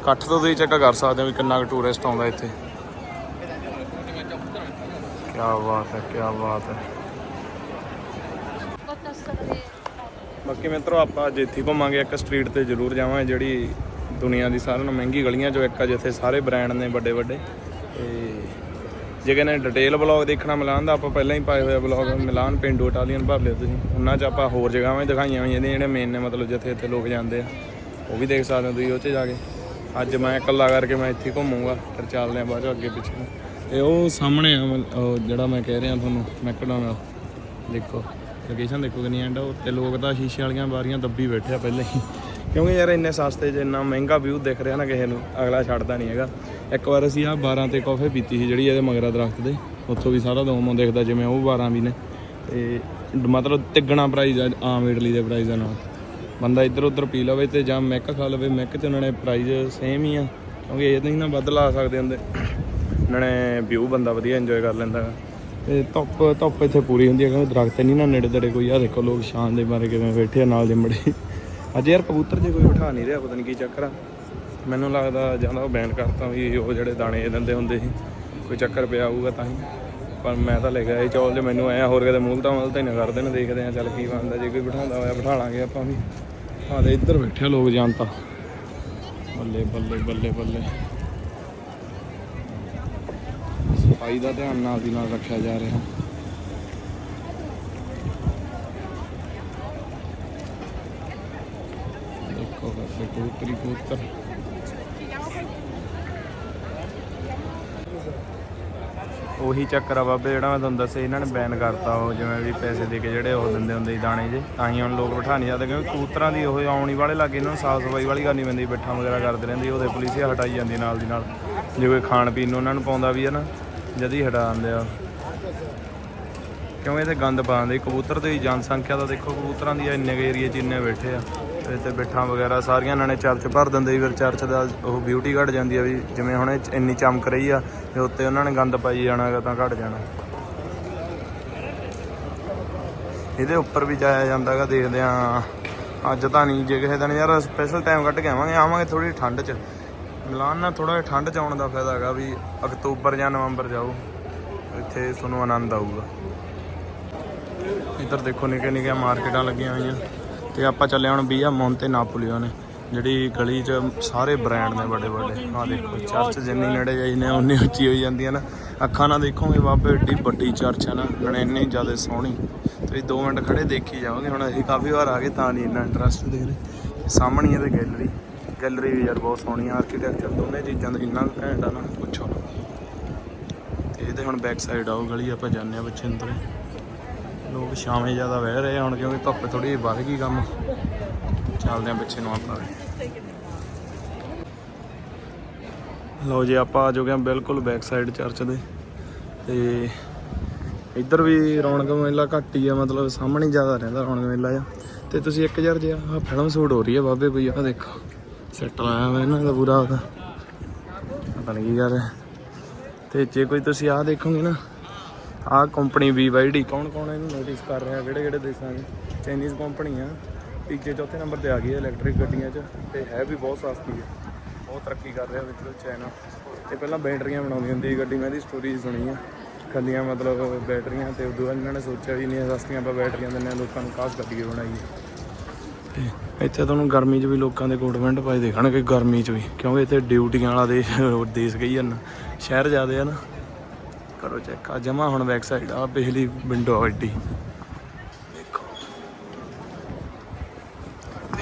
ਇਕੱਠ ਤੋਂ ਤੁਸੀਂ ਚੈੱਕ ਕਰ ਸਕਦੇ ਹੋ ਵੀ ਕਿੰਨਾ ਕੁ ਟੂਰਿਸਟ ਆਉਂਦਾ ਇੱਥੇ। ਕੀ ਬਾਤ ਹੈ ਕੀ ਬਾਤ ਹੈ। ਬਾਕੀ ਮਿੱਤਰੋ, ਆਪਾਂ ਅੱਜ ਇੱਥੇ ਘੁੰਮਾਂਗੇ, ਇੱਕ ਸਟਰੀਟ ਤੇ ਜ਼ਰੂਰ ਜਾਵਾਂਗੇ, ਜਿਹੜੀ ਦੁਨੀਆ ਦੀ ਸਾਰਿਆਂ ਨਾਲੋਂ ਮਹਿੰਗੀ ਗਲੀਆਂ ਚੋਂ ਇੱਕ ਆ, ਜਿੱਥੇ ਸਾਰੇ ਬ੍ਰਾਂਡ ਨੇ ਵੱਡੇ ਵੱਡੇ। ਤੇ ਜੇ ਕਹਿੰਦੇ ਡਿਟੇਲ ਬਲੌਗ ਦੇਖਣਾ ਮਿਲਾਨ ਦਾ, ਆਪਾਂ ਪਹਿਲਾਂ ਹੀ ਪਾਏ ਹੋਇਆ ਬਲੌਗ ਮਿਲਾਨ ਪਿੰਡੂ ਇਟਾਲੀਅਨ ਭਰ ਲਿਓ ਤੁਸੀਂ। ਉਹਨਾਂ 'ਚ ਆਪਾਂ ਹੋਰ ਜਗ੍ਹਾਵਾਂ ਵੀ ਦਿਖਾਈਆਂ ਹੋਈਆਂ ਨੇ, ਜਿਹੜੇ ਮੇਨ ਨੇ, ਮਤਲਬ ਜਿੱਥੇ ਇੱਥੇ ਲੋਕ ਜਾਂਦੇ ਆ। ਉਹ ਵੀ ਦੇਖ ਸਕਦੇ ਹੋ ਤੁਸੀਂ, ਉਹ 'ਚ ਜਾ ਕੇ। ਅੱਜ ਮੈਂ ਇਕੱਲਾ ਕਰਕੇ ਮੈਂ ਇੱਥੇ ਘੁੰਮੂਗਾ, ਫਿਰ ਚੱਲਦੇ ਆ ਬਾਅਦ ਚੋਂ ਅੱਗੇ ਪਿੱਛੇ। ਨੂੰ ਉਹ ਸਾਹਮਣੇ ਆ, ਮਤਲਬ, ਉਹ ਜਿਹੜਾ ਮੈਂ ਕਹਿ ਰਿਹਾ ਤੁਹਾਨੂੰ ਮੈਕਡੋਨਲ ਦੇਖੋ ਲੋਕੇਸ਼ਨ ਦੇਖੋ ਕਿੰਨੀ ਐਂਡ ਤੇ ਲੋਕ ਤਾਂ ਸ਼ੀਸ਼ੇ ਵਾਲੀਆਂ ਬਾਰੀਆਂ ਦੱਬੀ ਬੈਠੇ ਆ ਪਹਿਲੇ ਹੀ। ਕਿਉਂਕਿ ਯਾਰ ਇੰਨੇ ਸਸਤੇ 'ਚ ਇੰਨਾ ਮਹਿੰਗਾ ਵਿਊ ਦਿਖ ਰਿਹਾ ਨਾ ਕਿਸੇ ਨੂੰ, ਅਗਲਾ ਛੱਡਦਾ ਨਹੀਂ ਹੈਗਾ। ਇੱਕ ਵਾਰ ਅਸੀਂ ਆ 12 ਤੇ ਕਾਫੇ ਪੀਤੀ ਸੀ ਜਿਹੜੀ ਇਹਦੇ ਮਗਰਾ ਦਰਖਤ ਦੇ, ਉੱਥੋਂ ਵੀ ਸਾਰਾ ਦੋਮੋਂ ਦਿਖਦਾ ਜਿਵੇਂ ਉਹ 12 ਵੀ ਨੇ। ਤੇ ਮਤਲਬ ਤਿੱਗਣਾ ਪ੍ਰਾਈਜ਼ ਆ, ਆਮ ਇਡਲੀ ਦੇ ਪ੍ਰਾਈਜ਼ਾਂ ਨਾਲ। ਬੰਦਾ ਇੱਧਰ ਉੱਧਰ ਪੀ ਲਵੇ ਤੇ ਜਾਂ ਮੈਕ ਖਾ ਲਵੇ, ਮੈਕ 'ਚ ਉਹਨਾਂ ਨੇ ਪ੍ਰਾਈਜ਼ ਸੇਮ ਹੀ ਆ। ਕਿਉਂਕਿ ਇਹ ਨਹੀਂ ਨਾ ਵੱਧ ਲਾ ਸਕਦੇ ਹੁੰਦੇ। ਉਹਨਾਂ ਵਿਊ ਬੰਦਾ ਵਧੀਆ ਇੰਜੋਏ ਕਰ ਲੈਂਦਾ ਗਾ। ਤੇ ਧੁੱਪ ਧੁੱਪ ਇੱਥੇ ਪੂਰੀ ਹੁੰਦੀ ਹੈ ਕਿਉਂਕਿ ਦਰਖਤ ਨਹੀਂ ਨਾ ਨੇੜੇ ਤੇੜੇ ਕੋਈ। ਆ ਦੇਖੋ ਲੋਕ ਸ਼ਾਨ ਦੇ ਬਾਰੇ ਕਿਵੇਂ ਬੈਠੇ ਆ, ਨਾਲ ਜੰਮੜੇ ਅੱਜ ਯਾਰ ਕਬੂਤਰ ਜੇ ਕੋਈ ਬਿਠਾ ਨਹੀਂ ਰਿਹਾ, ਪਤਾ ਨਹੀਂ ਕੀ ਚੱਕਰ ਆ। ਮੈਨੂੰ ਲੱਗਦਾ ਜਾਂਦਾ ਉਹ ਬੈਨ ਕਰਤਾ ਵੀ ਉਹ ਜਿਹੜੇ ਦਾਣੇ ਦਿੰਦੇ ਹੁੰਦੇ ਸੀ। ਕੋਈ ਚੱਕਰ ਪਿਆ ਹੋਊਗਾ ਤਾਂ ਹੀ। ਪਰ ਮੈਂ ਤਾਂ ਲੈ ਗਿਆ ਇਹ ਚੌਲ ਜੇ ਮੈਨੂੰ ਐ ਹੋਰ ਕਿਤੇ ਮੂਲ ਤਾਂ ਮੂਲ ਤਾਂ ਹੀ ਨਾ ਕਰਦੇ ਨੇ, ਦੇਖਦੇ ਆ, ਚੱਲ ਕੀ ਬਣਦਾ, ਜੇ ਕੋਈ ਬਿਠਾਉਂਦਾ ਹੋਇਆ, ਬਿਠਾ ਲਾਂਗੇ ਆਪਾਂ ਵੀ। ਹਾਂ ਤੇ ਇੱਧਰ ਬੈਠੇ ਆ ਲੋਕ ਜਾਣਤਾ ਬੱਲੇ ਬੱਲੇ ਬੱਲੇ ਬੱਲੇ। ਸਫ਼ਾਈ ਦਾ ਧਿਆਨ ਨਾਲ ਦੀ ਨਾਲ ਰੱਖਿਆ ਜਾ ਰਿਹਾ। ਦੇਖੋ ਕਰਦੇ ਕਬੂਤਰੀ ਕਬੂਤਰ। ਉਹੀ ਚੱਕਰ ਆ ਬਾਬੇ, ਜਿਹੜਾ ਮੈਂ ਤੁਹਾਨੂੰ ਦੱਸਿਆ, ਇਹਨਾਂ ਨੇ ਬੈਨ ਕਰਤਾ ਉਹ, ਜਿਵੇਂ ਵੀ ਪੈਸੇ ਦੇ ਕੇ ਜਿਹੜੇ ਉਹ ਦਿੰਦੇ ਹੁੰਦੇ ਸੀ ਦਾਣੇ ਜੇ ਤਾਂ ਹੀ ਹੁਣ ਲੋਕ ਬਿਠਾ ਨਹੀਂ ਸਕਦੇ, ਕਿਉਂਕਿ ਕਬੂਤਰਾਂ ਦੀ ਉਹ ਆਉਣੀ ਵਾਲੇ ਲੱਗੇ, ਇਹਨਾਂ ਨੂੰ ਸਾਫ਼ ਸਫ਼ਾਈ ਵਾਲੀ ਕਰਨੀ ਪੈਂਦੀ, ਬੱਠਾ ਵਗੈਰਾ ਕਰਦੇ ਰਹਿੰਦੇ, ਉਹਦੇ ਪੁਲਿਸ ਹਟਾਈ ਜਾਂਦੀ ਨਾਲ ਦੀ ਨਾਲ। ਜੇ ਕੋਈ ਖਾਣ ਪੀਣ ਨੂੰ ਉਹਨਾਂ ਨੂੰ ਪਾਉਂਦਾ ਵੀ ਹੈ ਨਾ ਜਦ ਹੀ ਹਟਾ ਦਿੰਦੇ ਆ ਕਿਉਂਕਿ ਇੱਥੇ ਗੰਦ ਪਾਉਂਦੇ ਕਬੂਤਰ ਦੀ ਜਨਸੰਖਿਆ ਦਾ ਦੇਖੋ, ਕਬੂਤਰਾਂ ਦੀ ਇੰਨੇ ਕੁ ਏਰੀਏ 'ਚ ਇੰਨੇ ਬੈਠੇ ਆ। ਇੱਥੇ ਬਿੱਠਾਂ ਵਗੈਰਾ, ਸਾਰੀਆਂ ਇਹਨਾਂ ਨੇ ਚਰਚ ਭਰ ਦਿੰਦੇ ਫਿਰ ਚਰਚ ਦਾ ਉਹ ਬਿਊਟੀ ਘਟ ਜਾਂਦੀ ਆ ਵੀ ਜਿਵੇਂ ਹੁਣ ਇੰਨੀ ਚਮਕ ਰਹੀ ਆ, ਤੇ ਉੱਤੇ ਉਹਨਾਂ ਨੇ ਗੰਦ ਪਾਈ ਜਾਣਾ ਹੈਗਾ ਤਾਂ ਘਟ ਜਾਣਾ। ਇਹਦੇ ਉੱਪਰ ਵੀ ਜਾਇਆ ਜਾਂਦਾ ਹੈਗਾ, ਦੇਖਦੇ ਆ ਅੱਜ ਤਾਂ ਨਹੀਂ ਜੇ ਕਿਸੇ ਦਿਨ ਯਾਰ ਸਪੈਸ਼ਲ ਟਾਈਮ ਕੱਢ ਕੇ ਆਵਾਂਗੇ ਆਵਾਂਗੇ ਥੋੜੀ ਠੰਡ 'ਚ। ਮਿਲਾਨ ਨਾਲ ਥੋੜਾ ਜਿਹਾ ਠੰਡ 'ਚ ਆਉਣ ਦਾ ਫਾਇਦਾ ਹੈਗਾ ਵੀ ਅਕਤੂਬਰ ਜਾਂ ਨਵੰਬਰ ਜਾਓ, ਇੱਥੇ ਤੁਹਾਨੂੰ ਆਨੰਦ ਆਊਗਾ। ਇੱਧਰ ਦੇਖੋ ਨਿੱਕੇ ਨਿੱਕੇ ਮਾਰਕੀਟਾਂ ਲੱਗੀਆਂ ਹੋਈਆਂ ਤੇ ਆਪਾਂ ਚੱਲੇ ਹੁਣ ਬੀਆ ਮੌਂਤੇ ਨਾਪੋਲੀਓ ਨੇ, ਜਿਹੜੀ ਗਲੀ 'ਚ ਸਾਰੇ ਬ੍ਰਾਂਡ ਨੇ ਵੱਡੇ ਵੱਡੇ। ਆਹ ਦੇਖੋ, ਚਰਚ ਜਿੰਨੀ ਨੇੜੇ ਜਾਈ ਨੇ ਉਨੀ ਉੱਚੀ ਹੋਈ ਜਾਂਦੀ ਹੈ ਨਾ। ਅੱਖਾਂ ਨਾਲ ਦੇਖੋਗੇ ਬਾਬੇ, ਏਡੀ ਵੱਡੀ ਚਰਚ ਹੈ ਨਾ ਨਾਲੇ ਇੰਨੀ ਜ਼ਿਆਦਾ ਸੋਹਣੀ। ਤੁਸੀਂ 2 ਮਿੰਟ ਖੜੇ ਦੇਖੀ ਜਾਓਗੇ, ਹੁਣ ਅਸੀਂ ਕਾਫੀ ਵਾਰ ਆ ਗਏ, ਤਾਂ ਨਹੀਂ ਇੰਨਾ ਇੰਟਰਸਟ ਦੇਖ ਰਹੇ। ਸਾਹਮਣੇ ਹੀ ਇਹਦੇ ਗੈਲਰੀ ਗੈਲਰੀ ਵੀ ਯਾਰ ਬਹੁਤ ਸੋਹਣੀ ਆ ਆਰਕੀਟੈਕਚਰ ਦੋਨੇ ਚੀਜ਼ਾਂ ਦਾ ਇੰਨਾ ਘੈਂਟ ਆ ਨਾ। ਪੁੱਛੋ। ਤੇ ਇਹਦੇ ਹੁਣ ਬੈਕ ਸਾਈਡ ਆਓ ਗਲੀ ਆਪਾਂ ਜਾਂਦੇ ਆ ਬੱਚੇ ਅੰਦਰ। ਲੋਕ ਸ਼ਾਮੇ ਜ਼ਿਆਦਾ ਬਹਿ ਰਹੇ ਆ ਹੁਣ ਕਿਉਂਕਿ ਧੁੱਪ ਥੋੜੀ ਵੱਧ ਗਈ ਕੰਮ। ਚੱਲਦੇ ਆ ਪਿੱਛੇ ਨੂੰ ਆਪਾਂ। ਲਓ ਜੀ ਆਪਾਂ ਆ ਹਾਂ ਬਿਲਕੁਲ ਬੈਕ ਸਾਈਡ ਚਰਚ ਦੇ। ਤੇ ਇੱਧਰ ਵੀ ਰੌਣਕ ਮੇਲਾ ਘੱਟ ਹੀ ਆ ਮਤਲਬ ਸਾਹਮਣੇ ਜ਼ਿਆਦਾ ਰਹਿੰਦਾ ਰੌਣਕ ਮੇਲਾ ਆ ਤੇ ਤੁਸੀਂ ਇੱਕ ਯਾਰ ਜੇ ਆਹ ਫਿਲਮ ਸ਼ੂਟ ਹੋ ਰਹੀ ਹੈ ਬਾਬੇ ਬਈ ਆਹ ਦੇਖੋ। ਸੈੱਟ ਲਾਇਆ ਹੋਇਆ ਇਹਨਾਂ ਦਾ ਪੂਰਾ ਉਹਦਾ। ਪਤਾ ਨਹੀਂ ਕੀ ਕਰ ਰਿਹਾ ਤੇ ਜੇ ਕੋਈ ਤੁਸੀਂ ਆਹ ਦੇਖੋਗੇ ਨਾ, ਆਹ ਕੰਪਨੀ BYD ਕੌਣ ਕੌਣ ਇਹਨੂੰ ਨੋਟਿਸ ਕਰ ਰਿਹਾ, ਕਿਹੜੇ ਕਿਹੜੇ ਦੇਸ਼ਾਂ ਦੀ? ਚਾਈਨੀਜ਼ ਕੰਪਨੀ ਆ। ਤੀਜੇ, ਚੌਥੇ ਨੰਬਰ ਤੇ ਆ ਗਈ ਹੈ ਇਲੈਕਟ੍ਰਿਕ ਗੱਡੀਆਂ 'ਚ। ਤੇ ਹੈ ਵੀ ਬਹੁਤ ਸਸਤੀ ਹੈ। ਬਹੁਤ ਤਰੱਕੀ ਕਰ ਰਿਹਾ ਵਿੱਚ ਚਾਈਨਾ ਤੇ ਪਹਿਲਾਂ ਬੈਟਰੀਆਂ ਬਣਾਉਂਦੀ ਹੁੰਦੀ ਸੀ ਗੱਡੀ, ਮੈਂ ਇਹਦੀ ਸਟੋਰੀ ਸੁਣੀ ਆ। ਕੱਲੀਆਂ ਮਤਲਬ ਬੈਟਰੀਆਂ ਤੇ ਉਦੋਂ ਬਾਅਦ ਇਹਨਾਂ ਨੇ ਸੋਚਿਆ ਵੀ ਇੰਨੀਆਂ ਸਸਤੀਆਂ ਆਪਾਂ ਬੈਟਰੀਆਂ ਦਿੰਦੇ ਹਾਂ, ਲੋਕਾਂ ਨੂੰ ਕਾਸ ਗੱਡੀਏ ਬਣਾਈਏ। ਤੇ ਇੱਥੇ ਤੁਹਾਨੂੰ ਗਰਮੀ 'ਚ ਵੀ ਲੋਕਾਂ ਦੇ ਕੋਟ ਪੈਂਟ ਪਾਏ ਦੇਖਣਗੇ ਗਰਮੀ 'ਚ ਵੀ, ਕਿਉਂਕਿ ਇੱਥੇ ਡਿਊਟੀਆਂ ਵਾਲਾ ਦੇਸ਼ ਦੇਸ਼ ਗਈ ਜਾਂਦਾ ਸ਼ਹਿਰ ਜ਼ਿਆਦੇ ਆ ਨਾ। ਕਰੋ ਚੈੱਕ ਆ ਜਮਾ ਹੁਣ ਬੈਕ ਸਾਈਡ ਆ ਪਿਛਲੀ ਵਿੰਡੋ ਐਡੀ ਦੇਖੋ।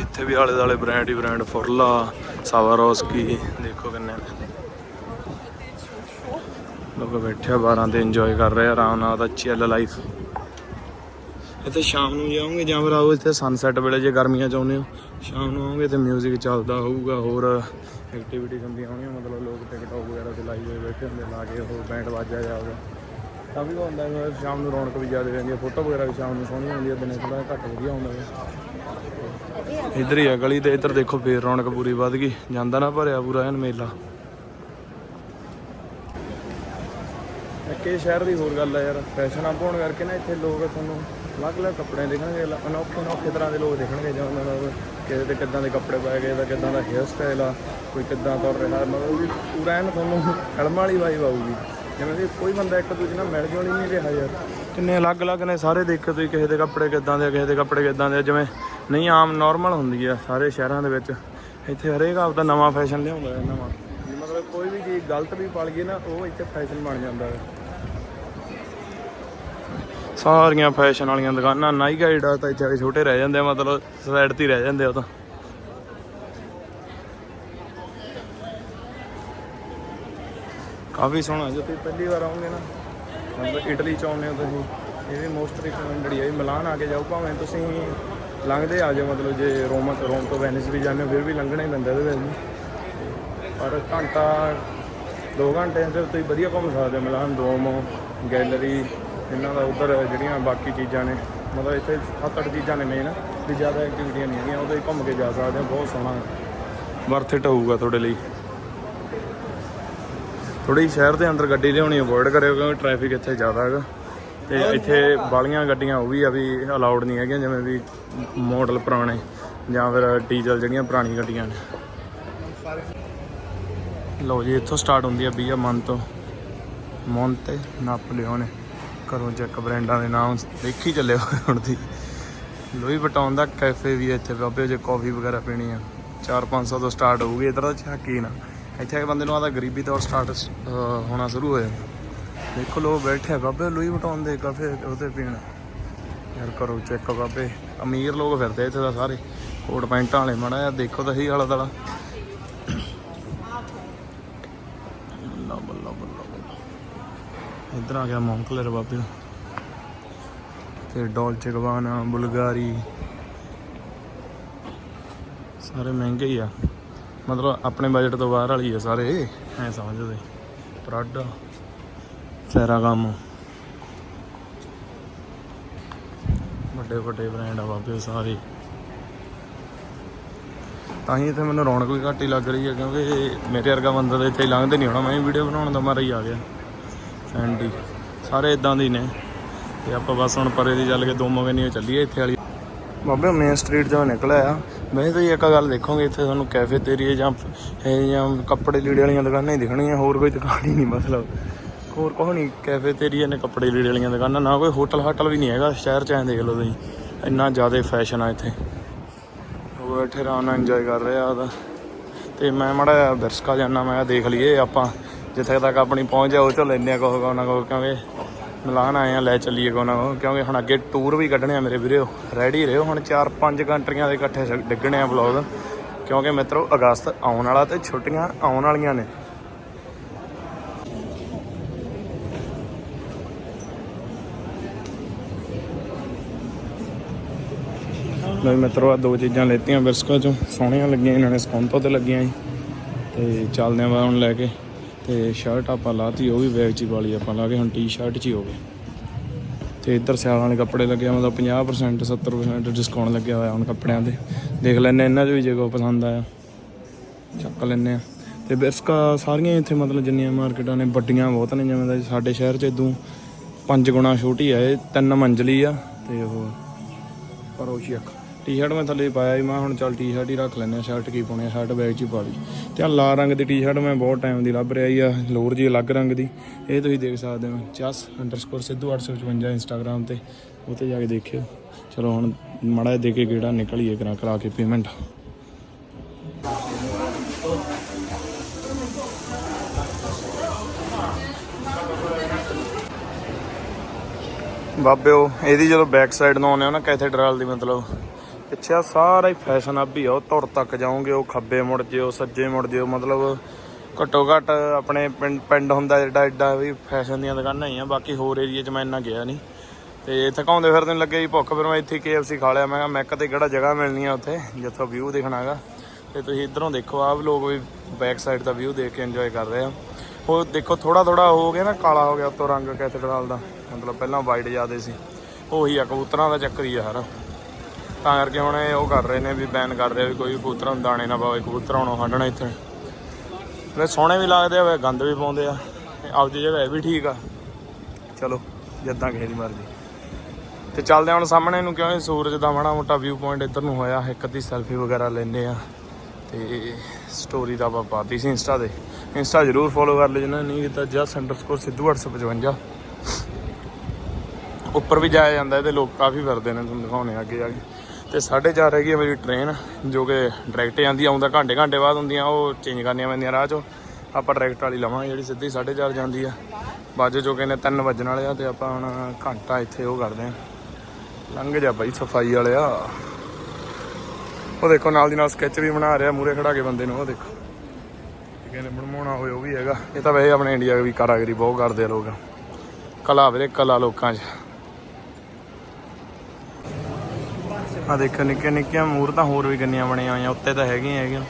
ਇੱਥੇ ਵੀ ਆਲੇ ਦਾਲੇ ਬ੍ਰਾਂਡ ਹੀ ਬ੍ਰਾਂਡ ਫੁਰਲਾ ਸਾਵਾਰੋਸਕੀ ਦੇਖੋ ਕਿੰਨੇ। ਲੋਕ ਬੈਠੇ ਆ ਬਾਰਾਂ ਤੇ ਇੰਜੋਏ ਕਰ ਰਹੇ ਆ, ਆਰਾਮ ਨਾਲ ਦਾ ਚਿੱਲ ਲਾਈਫ ਇੱਥੇ ਸ਼ਾਮ ਨੂੰ ਜਾਓਗੇ ਜਾਂ ਫਿਰ ਆਓ ਇੱਥੇ ਸਨਸੈਟ ਵੇਲੇ ਜੇ ਗਰਮੀਆਂ ਚ ਆਉਂਦੇ ਹੋ। ਸ਼ਾਮ ਨੂੰ ਆਓਗੇ ਤੇ 뮤직 ਚੱਲਦਾ ਹੋਊਗਾ, ਹੋਰ ਐਕਟੀਵਿਟੀਜ਼ ਹੁੰਦੀਆਂ ਹੋਣੀਆਂ, ਮਤਲਬ ਲੋਕ ਟਿਕਟੌਕ ਵਗੈਰਾ ਤੇ ਲਾਈ ਹੋਏ ਬੈਠੇ ਹੁੰਦੇ, ਲਾ ਕੇ ਹੋਰ ਬੈਂਡ ਵਾਜਿਆ ਜਾਊਗਾ ਤਾਂ ਵੀ ਹੁੰਦਾ ਹੈ ਸ਼ਾਮ ਨੂੰ ਰੌਣਕ ਵੀ ਜ਼ਿਆਦਾ ਰਹਿੰਦੀ ਹੈ ਫੋਟੋ ਵਗੈਰਾ ਵੀ ਸ਼ਾਮ ਨੂੰ ਸੋਹਣੀਆਂ ਹੁੰਦੀਆਂ, ਦਿਨੇ ਥੋੜਾ ਘੱਟ ਵਧੀਆ ਹੁੰਦਾ ਹੈ ਇੱਧਰ ਹੀ ਆ ਗਲੀ ਤੇ, ਇੱਧਰ ਦੇਖੋ ਫੇਰ ਰੌਣਕ ਪੂਰੀ ਵੱਧ ਗਈ, ਜਾਂਦਾ ਨਾ ਭਰਿਆ ਪੂਰਾ ਐਨ ਮੇਲਾ। ਇੱਕੇ ਸ਼ਹਿਰ ਦੀ ਹੋਰ ਗੱਲ ਆ ਯਾਰ ਫੈਸ਼ਨ ਅਪ ਹੋਣ ਕਰਕੇ ਨਾ ਇੱਥੇ ਲੋਕ ਤੁਹਾਨੂੰ ਅਲੱਗ-ਅਲੱਗ ਕੱਪੜੇ ਦੇਖਣਗੇ ਅਨੋਖੇ ਅਨੋਖੇ ਤਰ੍ਹਾਂ ਦੇ ਲੋਕ ਦੇਖਣਗੇ ਜਿਵੇਂ ਮਤਲਬ ਕਿਸੇ ਤੇ ਕਿੱਦਾਂ ਦੇ ਕੱਪੜੇ ਪਾਏ ਗਏ ਦਾ ਕਿੱਦਾਂ ਦਾ ਹੇਅਰ ਸਟਾਈਲ ਆ ਕੋਈ ਕਿੱਦਾਂ ਤੁਰ ਰਿਹਾ ਮਤਲਬ ਵੀ ਪੂਰਾ ਐਨ ਤੁਹਾਨੂੰ ਫਿਲਮ ਵਾਲੀ ਵਾਈਬ ਆਊਗੀ। ਜਿਵੇਂ ਕਿ ਕੋਈ ਬੰਦਾ ਇੱਕ ਦੂਜੇ ਨਾਲ ਮਿਲ ਜੁਲ ਹੀ ਨਹੀਂ ਰਿਹਾ ਯਾਰ। ਕਿੰਨੇ ਅਲੱਗ-ਅਲੱਗ ਨੇ ਸਾਰੇ ਦੇਖੋ ਤੁਸੀਂ ਕਿਸੇ ਦੇ ਕੱਪੜੇ ਕਿੱਦਾਂ ਦੇ ਕਿਸੇ ਦੇ ਕੱਪੜੇ ਕਿੱਦਾਂ ਦੇ ਜਿਵੇਂ ਨਹੀਂ ਆਮ ਨਾਰਮਲ ਹੁੰਦੀ ਆ ਸਾਰੇ ਸ਼ਹਿਰਾਂ ਦੇ ਵਿੱਚ। ਇੱਥੇ ਹਰੇਕ ਆਪਦਾ ਨਵਾਂ ਫੈਸ਼ਨ ਲਿਆਉਂਦਾ ਹੈ ਨਵਾਂ। ਮਤਲਬ ਕੋਈ ਵੀ ਚੀਜ਼ ਗਲਤ ਵੀ ਪਲ ਗਈ ਨਾ ਉਹ ਇੱਥੇ ਫੈਸ਼ਨ ਬਣ ਜਾਂਦਾ ਹੈ। ਸਾਰੀਆਂ ਫੈਸ਼ਨ ਵਾਲੀਆਂ ਦੁਕਾਨਾਂ ਨਾਈਕਾ ਗਾਈਡ ਤਾਂ ਇੱਥੇ ਆ ਕੇ ਛੋਟੇ ਰਹਿ ਜਾਂਦੇ ਆ, ਮਤਲਬ ਸਾਈਡ ਤੇ ਰਹਿ ਜਾਂਦੇ ਆ ਉਹ ਤਾਂ। ਕਾਫੀ ਸੋਹਣਾ ਜੇ ਤੁਸੀਂ ਪਹਿਲੀ ਵਾਰ ਆਉਂਗੇ ਨਾ, ਮਤਲਬ ਇਟਲੀ ਚ ਆਉਂਦੇ ਹੋ ਤੁਸੀਂ, ਇਹ ਵੀ ਮੋਸਟ ਰਿਕਮੈਂਡਡ ਹੈ ਵੀ ਮਿਲਾਨ ਆ ਕੇ ਜਾਓ ਭਾਵੇਂ ਤੁਸੀਂ ਲੰਘਦੇ ਆ ਜਾਓ, ਮਤਲਬ ਜੇ ਰੋਮ ਰੋਮ ਤੋਂ ਵੈਨਿਸ ਵੀ ਜਾਂਦੇ ਹੋ, ਫਿਰ ਵੀ ਲੰਘਣਾ ਹੀ ਪੈਂਦਾ ਇਹਦੇ ਵਿੱਚ। ਪਰ ਘੰਟਾ 2 ਘੰਟੇ 'ਚ ਤੁਸੀਂ ਵਧੀਆ ਘੁੰਮ ਸਕਦੇ ਹੋ, ਮਿਲਾਨ, ਰੋਮ ਗੈਲਰੀ ਇਹਨਾਂ ਦਾ ਉਧਰ ਜਿਹੜੀਆਂ ਬਾਕੀ ਚੀਜ਼ਾਂ ਨੇ, ਮਤਲਬ ਇੱਥੇ ਸੱਤ ਅੱਠ ਚੀਜ਼ਾਂ ਨੇ ਮੇਨ ਵੀ ਜ਼ਿਆਦਾ ਐਕਟੀਵਿਟੀਆਂ ਨਹੀਂ ਹੈਗੀਆਂ, ਉਹਦੇ ਘੁੰਮ ਕੇ ਜਾ ਸਕਦੇ ਹੋ, ਬਹੁਤ ਸੋਹਣਾ ਵਰਥ ਇਟ ਹੋਊਗਾ ਤੁਹਾਡੇ ਲਈ। ਥੋੜੀ ਸ਼ਹਿਰ ਦੇ ਅੰਦਰ ਗੱਡੀ ਲਿਆਉਣੀ ਅਵੋਇਡ ਕਰਿਓ, ਕਿਉਂਕਿ ਟ੍ਰੈਫਿਕ ਇੱਥੇ ਜ਼ਿਆਦਾ ਹੈਗਾ। ਤੇ ਇੱਥੇ ਬਾਲੀਆਂ ਗੱਡੀਆਂ ਉਹ ਵੀ ਆ ਵੀ ਅਲਾਉਡ ਨਹੀਂ ਹੈਗੀਆਂ, ਜਿਵੇਂ ਵੀ ਮਾਡਲ ਪੁਰਾਣੇ, ਜਾਂ ਫਿਰ ਡੀਜ਼ਲ ਜਿਹੜੀਆਂ ਪੁਰਾਣੀ ਗੱਡੀਆਂ ਨੇ। ਲਓ ਜੀ, ਇੱਥੋਂ ਸਟਾਰਟ ਹੁੰਦੀ ਆ ਬੀਆ ਮਨ ਤੋਂ। ਮੌਂਤੇ ਨਾਪੋਲੀਓਨ ਕਰੋ ਚੈੱਕ ਬ੍ਰਾਂਡਾਂ ਦੇ ਨਾਮ ਦੇਖੀ ਚੱਲੇ ਹੋਏ ਹੁਣ ਦੀ। ਲੋਈ ਵਟਾਉਣ ਦਾ ਕੈਫੇ ਵੀ ਇੱਥੇ, ਬਾਬੇ ਜੇ ਕਾਫੀ ਵਗੈਰਾ ਪੀਣੀ ਆ। 4-500 ਤੋਂ ਸਟਾਰਟ ਹੋਊਗੀ, ਇਧਰ ਦਾ ਝਾਕੀ ਨਾ। ਇੱਥੇ ਆ ਬੰਦੇ ਨੂੰ ਆਦਾ ਗਰੀਬੀ ਤੌਰ ਸਟਾਰਟ ਹੋਣਾ ਸ਼ੁਰੂ ਹੋਇਆ ਦੇਖੋ ਲੋਕ ਬੈਠੇ ਬਾਬੇ ਲੋਈ ਵਟਾਉਣ ਦੇ ਕਾਫੇ ਉਹਦੇ ਪੀਣ। ਯਾਰ ਕਰੋ ਚੈੱਕ ਬਾਬੇ। ਅਮੀਰ ਲੋਕ ਫਿਰਦੇ ਇੱਥੇ ਤਾਂ ਸਾਰੇ। ਕੋਟ ਪੈਂਟਾਂ ਵਾਲੇ, ਮਾੜਾ ਯਾਰ ਦੇਖੋ ਤਾਂ ਸਹੀ ਆਲਾ ਦਾਲਾ ਬੱਲਾ ਬੱਲਾ ਬੱਲਾ ਬੱਲਾ ਇੱਧਰ ਆ ਗਿਆ ਮੌਂਕਲਰ ਬਾਬੇ। ਤੇ ਡੋਲਚੇ ਗਵਾਨਾ, ਬੁਲਗਾਰੀ। ਸਾਰੇ ਮਹਿੰਗੇ ਹੀ ਆ। ਮਤਲਬ ਆਪਣੇ ਬਜਟ ਤੋਂ ਬਾਹਰ ਵਾਲੀ ਆ ਸਾਰੇ। ਐ ਸਮਝਦੇ ਪ੍ਰਾਡਾ ਫੈਰਾਗਾਮੋ ਵੱਡੇ ਵੱਡੇ ਬ੍ਰਾਂਡ ਆ ਬਾਬੇ ਸਾਰੇ। ਤਾਂ ਹੀ ਇੱਥੇ ਮੈਨੂੰ ਰੌਣਕ ਵੀ ਘੱਟ ਹੀ ਲੱਗ ਰਹੀ ਹੈ ਕਿਉਂਕਿ ਮੇਰੇ ਵਰਗਾ ਬੰਦਾ ਤਾਂ ਇੱਥੇ ਲੰਘਦੇ ਨਹੀਂ ਹੋਣਾ। ਮੈਂ ਵੀਡੀਓ ਬਣਾਉਣ ਦਾ ਮਾਰਾ ਹੀ ਆ ਗਿਆ। ਫੈਂਡੀ ਸਾਰੇ ਇਦਾਂ ਦੇ ਨੇ। ਤੇ ਆਪਾਂ ਬਸ ਹੁਣ ਪਰੇ ਦੀ ਚੱਲ ਕੇ ਦੋ ਮੋਗੇ ਨਹੀਂ ਚੱਲੀਏ ਇੱਥੇ ਵਾਲੀ। ਬਾਬੇ ਮੇਨ ਸਟਰੀਟ ਚੋਂ ਨਿਕਲਿਆ ਆ। ਵੈਸੇ ਤਾਂ ਇੱਕ ਗੱਲ ਦੇਖੋਗੇ, ਇੱਥੇ ਤੁਹਾਨੂੰ ਕੈਫੇ ਤੇਰੀਏ ਜਾਂ ਇਹ ਜਾਂ ਕੱਪੜੇ ਲੀੜੇ ਵਾਲੀਆਂ ਦੁਕਾਨਾਂ ਹੀ ਦਿਖਣਗੀਆਂ, ਹੋਰ ਕੋਈ ਦੁਕਾਨ ਹੀ ਨਹੀਂ ਮਤਲਬ। ਹੋਰ ਕੋਈ ਨਹੀਂ ਕੈਫੇ ਤੇਰੀਏ ਨੇ ਕੱਪੜੇ ਲੀੜੇ ਵਾਲੀਆਂ ਦੁਕਾਨਾਂ, ਨਾ ਕੋਈ ਹੋਟਲ ਹਾਟਲ ਵੀ ਨਹੀਂ ਹੈਗਾ, ਸ਼ਹਿਰ ਚ ਐਂ ਦੇਖ ਲਓ ਤੁਸੀਂ। ਇੰਨਾ ਜ਼ਿਆਦਾ ਫੈਸ਼ਨ ਆ ਇੱਥੇ। ਉਹ ਬੈਠੇ ਆਰਾਮ ਨਾਲ ਇੰਜੋਏ ਕਰ ਰਿਹਾ ਉਹਦਾ ਤੇ। ਮੈਂ ਮੜਾ ਬਿਰਸਕਾ ਜਾਣਾ ਮੈਂ ਦੇਖ ਲਈਏ ਆਪਾਂ। ਜਿੱਥੇ ਤੱਕ ਆਪਣੀ ਪਹੁੰਚ ਜਾ ਉਹ ਚੋਂ ਲੈਂਦੇ ਆ ਕੋਹ ਕੋਹ ਨਾ ਕਿਉਂਕਿ ਮਿਲਾਨ ਆਏ ਆ, ਲੈ ਚੱਲੀਏ ਕੋਹ ਨਾ ਕੋਹ ਕਿਉਂਕਿ ਹੁਣ ਅੱਗੇ ਟੂਰ ਵੀ ਕੱਢਣੇ ਆ ਮੇਰੇ ਵੀਰੋ ਰੈਡੀ ਰਹੋ, ਹੁਣ 4-5 ਕੰਟਰੀਆਂ ਦੇ ਇਕੱਠੇ ਸ- ਡਿੱਗਣੇ ਆ ਵਲੌਗ ਕਿਉਂਕਿ ਮਿੱਤਰੋ, ਅਗਸਤ ਆਉਣ ਵਾਲਾ ਤੇ ਛੁੱਟੀਆਂ ਆਉਣ ਵਾਲੀਆਂ ਨੇ। ਲੈ ਮਿੱਤਰੋ ਆ ਦੋ ਚੀਜ਼ਾਂ ਲੈਤੀਆਂ ਬਿਰਸਕਾ ਚੋਂ, ਸੋਹਣੀਆਂ ਲੱਗੀਆਂ, ਇਹਨਾਂ ਨੇ ਸਕੌਂਤੋ ਤੇ ਲੱਗੀਆਂ ਜੀ। ਤੇ ਚੱਲਦੇ ਆਂ ਬਾਹਰ ਹੁਣ ਲੈ ਕੇ। ਤੇ ਸ਼ਰਟ ਆਪਾਂ ਲਾਤੀ, ਉਹ ਵੀ ਬੈਗ 'ਚ ਹੀ ਪਾ ਆਪਾਂ, ਲਾ ਕੇ ਹੁਣ ਟੀ-ਸ਼ਰਟ 'ਚ ਹੀ ਹੋ ਗਏ। ਤੇ ਇੱਧਰ ਸਿਆਲਾਂ ਵਾਲੇ ਕੱਪੜੇ ਲੱਗੇ ਮਤਲਬ 50% 70% ਡਿਸਕਾਊਂਟ ਲੱਗਿਆ ਹੋਇਆ ਹੁਣ ਕੱਪੜਿਆਂ ਤੇ। ਦੇਖ ਲੈਨੇ ਇਹਨਾਂ 'ਚ ਵੀ ਜੇ ਕੋਈ ਪਸੰਦ ਆਇਆ, ਚੱਕ ਲੈਨੇ ਆ। ਤੇ ਬਿਰਸਕਾ ਸਾਰੀਆਂ ਇੱਥੇ ਮਤਲਬ ਜਿੰਨੀਆਂ ਮਾਰਕੀਟਾਂ ਨੇ, ਵੱਡੀਆਂ ਬਹੁਤ ਨੇ, ਜਿਵੇਂ ਦਾ ਸਾਡੇ ਸ਼ਹਿਰ 'ਚ ਇਦੋਂ ਪੰਜ ਗੁਣਾ ਛੋਟੀ ਆ, ਇਹ ਤਿੰਨ ਮੰਜ਼ਲੀ ਆ, ਤੇ ਉਹ ਪਰ ਉਹ ਟੀ-ਸ਼ਰਟ ਮੈਂ ਥੱਲੇ ਪਾਇਆ ਸੀ, ਮੈਂ ਹੁਣ ਚੱਲ ਟੀ-ਸ਼ਰਟ ਹੀ ਰੱਖ ਲੈਂਦੇ ਆ ਸ਼ਰਟ ਕੀ ਪਾਉਣੀ ਆ ਸ਼ਰਟ ਬੈਗ 'ਚ ਹੀ ਪਾ ਲਈ। ਤੇ ਆ ਲਾਲ ਰੰਗ ਦੀ ਟੀ-ਸ਼ਰਟ ਮੈਂ ਬਹੁਤ ਟਾਈਮ ਦੀ ਲੱਭ ਰਿਹਾ ਹੀ ਆ ਲੋਰ ਜੀ ਅਲੱਗ ਰੰਗ ਦੀ। ਇਹ ਤੁਸੀਂ ਦੇਖ ਸਕਦੇ ਹੋ ਚਸ ਅੰਡਰਸਕੋਰ ਸਿੱਧੂ 855 ਇੰਸਟਾਗ੍ਰam ਤੇ ਉਹ ਤੇ ਜਾ ਕੇ ਦੇਖਿਓ। ਚਲੋ ਹੁਣ ਮੜਾ ਦੇ ਕੇ ਗੇੜਾ ਨਿਕਲੀਏ, ਕਰਾ ਕਰਾ ਕੇ ਪੇਮੈਂਟ ਬਾਬਿਓ, ਇਹਦੀ ਜਦੋਂ ਬੈਕ ਸਾਈਡ ਨੂੰ ਆਉਂਦੇ ਹੋ ਨਾ, ਕੈਥੇਡਰਲ ਦੀ ਮਤਲਬ। ਪਿੱਛੇ ਆ, ਸਾਰਾ ਹੀ ਫੈਸ਼ਨ ਆ ਵੀ ਆ ਉਹ ਧੁਰ ਤੱਕ ਜਾਓਗੇ, ਉਹ ਖੱਬੇ ਮੁੜ ਜਿਓ, ਸੱਜੇ ਮੁੜ ਜਿਓ, ਮਤਲਬ ਘੱਟੋ ਘੱਟ ਆਪਣੇ ਪਿੰਡ ਪਿੰਡ ਹੁੰਦਾ ਜਿਹੜਾ ਐਡਾ ਵੀ ਫੈਸ਼ਨ ਦੀਆਂ ਦੁਕਾਨਾਂ ਹੀ ਆ ਬਾਕੀ ਹੋਰ ਏਰੀਆ 'ਚ ਮੈਂ ਇੰਨਾ ਗਿਆ ਨਹੀਂ। ਤੇ ਥਕਾਉਂਦੇ ਫਿਰਦੇ ਨੂੰ ਲੱਗੇ ਜੀ ਭੁੱਖ, ਫਿਰ ਮੈਂ ਇੱਥੇ KFC ਖਾ ਲਿਆ, ਮੈਂ ਕਿਹਾ ਮੈਂ ਕਿਤੇ ਕਿਹੜਾ ਜਗ੍ਹਾ ਮਿਲਣੀ ਆ ਉੱਥੇ, ਜਿੱਥੋਂ ਵਿਊ ਦੇਖਣਾਗਾ ਤੇ ਤੁਸੀਂ ਇਧਰੋਂ ਦੇਖੋ, ਆਹ ਲੋਕ ਵੀ ਬੈਕ ਸਾਈਡ ਦਾ ਵਿਊ ਦੇਖ ਕੇ ਇੰਜੋਏ ਕਰ ਰਹੇ ਆ। ਉਹ ਦੇਖੋ ਥੋੜਾ ਥੋੜਾ ਹੋ ਗਿਆ ਨਾ, ਕਾਲਾ ਹੋ ਗਿਆ ਉੱਤੋਂ ਰੰਗ ਕੈਥੇਡਰਲ ਦਾ, ਮਤਲਬ ਪਹਿਲਾਂ ਵਾਈਟ ਜਿਆਦੇ ਸੀ। ਉਹੀ ਆ, ਕਬੂਤਰਾਂ ਦਾ ਚੱਕਰ ਹੀ ਆ ਹਰ ਤਾਂ ਕਰਕੇ ਹੁਣ ਇਹ ਉਹ ਕਰ ਰਹੇ ਨੇ ਵੀ ਬੈਨ ਕਰ ਰਹੇ ਵੀ ਕੋਈ ਵੀ ਕਬੂਤਰਾਂ ਨੂੰ ਦਾਣੇ ਨਾ ਪਾਵੇ, ਕਬੂਤਰ ਹੁਣ ਹੱਡਣਾ ਇੱਥੇ। ਵੇ ਸੋਹਣੇ ਵੀ ਲੱਗਦੇ ਆ ਵੇ ਗੰਦ ਵੀ ਪਾਉਂਦੇ ਆ। ਆਪਦੀ ਜਗ੍ਹਾ ਇਹ ਵੀ ਠੀਕ ਆ। ਚਲੋ, ਜਿੱਦਾਂ ਕਿਸੇ ਦੀ ਮਰਜ਼ੀ। ਤੇ ਚੱਲਦੇ ਹਾਂ ਹੁਣ ਸਾਹਮਣੇ ਨੂੰ, ਕਿਉਂਕਿ ਸੂਰਜ ਦਾ ਮਾੜਾ ਮੋਟਾ ਵਿਊ ਪੁਆਇੰਟ ਇੱਧਰ ਨੂੰ ਹੋਇਆ, ਇੱਕ ਅੱਧੀ ਸੈਲਫੀ ਵਗੈਰਾ ਲੈਂਦੇ ਆ। ਤੇ ਸਟੋਰੀ ਦਾ ਆਪਾਂ ਪਾਤੀ ਸੀ ਇੰਸਟਾ ਤੇ। ਇੰਸਟਾ ਜਰੂਰ ਫੋਲੋ ਕਰ ਲਿਓ ਜਿਹਨਾਂ ਨੇ ਨਹੀਂ ਕੀਤਾ ਜਸ ਅੰਡਰਸਕੋਰ ਸਿੱਧੂ 855 ਉੱਪਰ ਵੀ ਜਾਇਆ ਜਾਂਦਾ, ਇਹਦੇ ਲੋਕ ਕਾਫੀ ਫਿਰਦੇ ਨੇ, ਤੁਹਾਨੂੰ ਦਿਖਾਉਣੇ ਆ ਅੱਗੇ ਜਾ ਕੇ। ਤੇ 4:30 ਹੈਗੀ ਆ ਮੇਰੀ ਟ੍ਰੇਨ ਜੋ ਕਿ ਡਾਇਰੈਕਟ ਜਾਂਦੀ ਆਉਂਦਾ ਘੰਟੇ ਘੰਟੇ ਬਾਅਦ ਹੁੰਦੀਆਂ, ਉਹ ਚੇਂਜ ਕਰਨੀਆਂ ਪੈਂਦੀਆਂ ਰਾਹ 'ਚੋਂ। ਆਪਾਂ ਡਾਇਰੈਕਟ ਵਾਲੀ ਲਵਾਂਗੇ, ਜਿਹੜੀ ਸਿੱਧੀ 4:30 ਜਾਂਦੀ ਆ। ਵੱਜ ਜੋ ਕਹਿੰਦੇ 3 ਵੱਜਣ ਵਾਲੇ ਆ, ਤੇ ਆਪਾਂ ਹੁਣ ਘੰਟਾ ਇੱਥੇ ਉਹ ਕਰਦੇ ਆ। ਲੰਘ ਜਾ ਬਾਈ, ਸਫ਼ਾਈ ਵਾਲਿਆ ਉਹ ਦੇਖੋ, ਨਾਲ ਦੀ ਨਾਲ ਸਕੈਚ ਵੀ ਬਣਾ ਰਿਹਾ ਮੂਰੇ ਖੜਾ ਕੇ ਬੰਦੇ ਨੂੰ, ਉਹ ਦੇਖੋ। ਕਹਿੰਦੇ ਬਣਵਾਉਣਾ ਹੋਵੇ ਉਹ ਵੀ ਹੈਗਾ। ਇਹ ਤਾਂ ਵੈਸੇ ਆਪਣੇ ਇੰਡੀਆ ਵੀ ਕਾਰਾਗਰੀ ਬਹੁਤ ਕਰਦੇ ਆ ਲੋਕ। ਕਲਾ ਵੀਰੇ, ਕਲਾ ਲੋਕਾਂ 'ਚ। ਆ ਦੇਖੋ ਨਿੱਕੇ ਨਿੱਕੀਆਂ ਮੂਰਤਾਂ ਹੋਰ ਵੀ ਕਿੰਨੀਆਂ ਬਣੀਆਂ ਹੋਈਆਂ, ਉੱਤੇ ਤਾਂ ਹੈਗੀਆਂ ਹੈਗੀਆਂ।